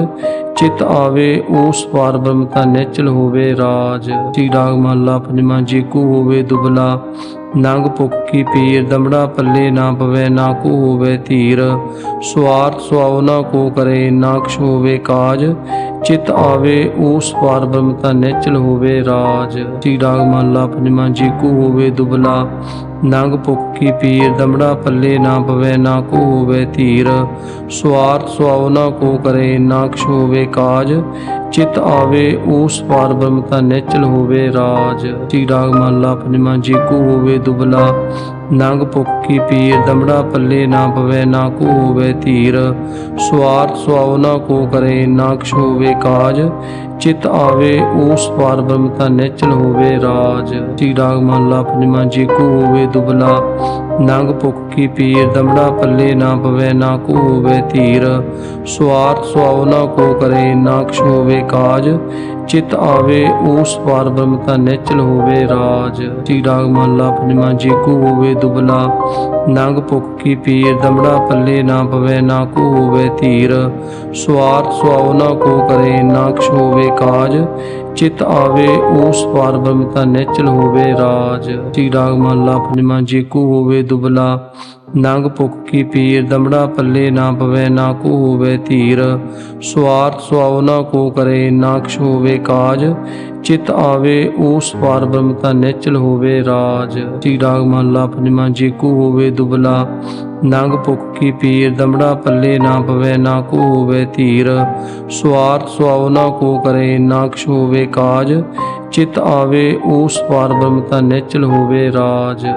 ਚਿਤ ਆਵੇ, ਉਸ ਪਾਰ ਬ੍ਰਹਮ ਤਾਂ ਨਿਚਲ ਹੋਵੇ ਰਾਜ। ਟੀ ਰਾਗ ਮਹਲਾ ਪੰਜਵਾਂ ਜੀ, ਕੋ ਹੋਵੇ ਦੁਬਲਾ। ਨੰਗ ਭੁਖ ਕੀ ਪੀਰ ਦਮੜਾ ਪੱਲੇ ਨਾ ਪਵੇ, ਨਾ ਕੋ ਹੋਵੇ ਧੀਰ। ਸਵਾਰਥ ਸੁਆਉ ਨਾ ਕੋ ਕਰੇ, ਨਾ ਕਛ ਹੋਵੇ ਕਾਜ। ਚਿਤ ਆਵੇ, ਉਸ ਪਾਰ ਬ੍ਰਹਮ ਨਿਚਲ ਹੋਵੇ ਰਾਜ। ਟੀ ਰਾਗ ਮਹਲਾ ਪੰਜਵਾਂ ਜੀ ਕੋ ਹੋਵੇ ਦੁਬਲਾ। ਨੰਗ ਭੁਖ ਪੀਰ ਦਮੜਾ ਪੱਲੇ ਨਾ ਪਵੇ, ਨਾ ਕੋ ਹੋਵੇ ਧੀਰ। ਸਵਾਰਥ ਸੁਆਉ ਨਾ ਕੋ ਕਰੇ ਨਾਕਸ਼ ਹੋਵੇ ਕਾਜ। ਚਿਤ ਆਵੇ, ਉਸ ਪਾਰ ਬ੍ਰਹਮ ਨਿਚਲ ਹੋਵੇ ਰਾਜ। ਟੀ ਰਾਗ ਮਹਲਾ ਪੰਜਵਾਂ ਜੀ, ਕੋ ਹੋਵੇ ਦੁਬਲਾ, ਨੰਗ ਭੁਖ ਪੀਰ, ਦਮੜਾ ਪੱਲੇ ਨਾ ਪਵੇ, ਨਾ ਕੋ ਹੋਵੇ ਧੀਰ। ਸਵਾਰਥ ਸੁਆਉ ਨਾ ਕੋ ਕਰੇ, ਨਾ ਕਛ ਹੋਵੇ ਕਾਜ। ਚਿਤ ਆਵੇ, ਉਸ ਪਾਰ ਬ੍ਰਹਮ ਨਿਚਲ ਹੋਵੇ ਰਾਜ। ਟੀ ਰਾਗ ਮਹਲਾ ਪੰਜਵਾਂ ਜੀ, ਕੋ ਹੋਵੇ ਦੁਬਲਾ ਨੰਗ ਭੁਖ ਕੀ ਪੀਰ ਦਮੜਾ ਪੱਲੇ ਨਾ ਪਵੇ, ਨਾ ਕੋ ਹੋਵੇ ਧੀਰ। ਸਵਾਰਥ ਸੁਆਉ ਨਾ ਕੋ ਕਰੇ, ਨਾ ਕਛ ਹੋਵੇ ਕਾਜ। ਚਿਤ ਆਵੇ, ਉਸ ਪਾਰ ਬ੍ਰਹਮ ਨਿਚਲ ਹੋਵੇ ਰਾਜ। ਟੀ ਰਾਗ ਮਹਲਾ ਪੰਜਵਾਂ ਜੀ ਕੋ ਹੋਵੇ ਦੁਬਲਾ। ਨੰਗ ਭੁਖ ਕੀ ਪੀਰ ਦਮੜਾ ਪੱਲੇ ਨਾ ਪਵੇ, ਨਾ ਕੋ ਹੋਵੇ ਧੀਰ। ਸਵਾਰਥ ਸੁਆਉ ਨਾ ਕੋ ਕਰੇ, ਨਾ ਕਛ ਹੋਵੇ ਕਾਜ। ਚਿਤ ਆਵੇ, ਉਸ ਪਾਰ ਬ੍ਰਹਮ ਤਾਂ ਹੋਵੇ ਰਾਜ। ਟੀ ਰਾਗ ਮਹਲਾ ਪੰਜਵਾਂ ਜੀ ਕੋ ਹੋਵੇ ਦੁਬਲਾ। ਨੰਗ ਭੁਖ ਕੀ ਪੀਰ, ਦਮੜਾ ਪੱਲੇ ਨਾ ਪਵੇ, ਨਾ ਕੋ ਹੋਵੇ ਧੀਰ। ਸਵਾਰਥ ਸੁਆਉ ਨਾ ਕੋ ਕਰੇ, ਨਾ ਹੋਵੇ ਕਾਜ। ਚਿਤ ਆਵੇ, ਉਸ ਪਾਰ ਬ੍ਰਹਮਤਾ ਤਾਂ ਹੋਵੇ ਰਾਜ। ਟੀ ਰਾਗ ਮਹਲਾ ਪੰਜਮਾ ਜੀ ਕੋ ਹੋਵੇ ਦੁਬਲਾ। ਨੰਗ ਭੁਖ ਕੀ ਪੀਰ ਦਮੜਾ ਪੱਲੇ ਨਾ ਪਵੇ, ਨਾ ਕੋ ਹੋਵੇ ਧੀਰ। ਸਵਾਰਥ ਸੁਆਵ ਨਾ ਕੋ ਕਰੇ, ਨਾ ਕਛ ਹੋਵੇ ਕਾਜ। ਚਿਤ ਆਵੇ, ਉਸ ਪਾਰ ਬ੍ਰਹਮ ਤਾਂ ਨਿਚਲ ਹੋਵੇ ਰਾਜ।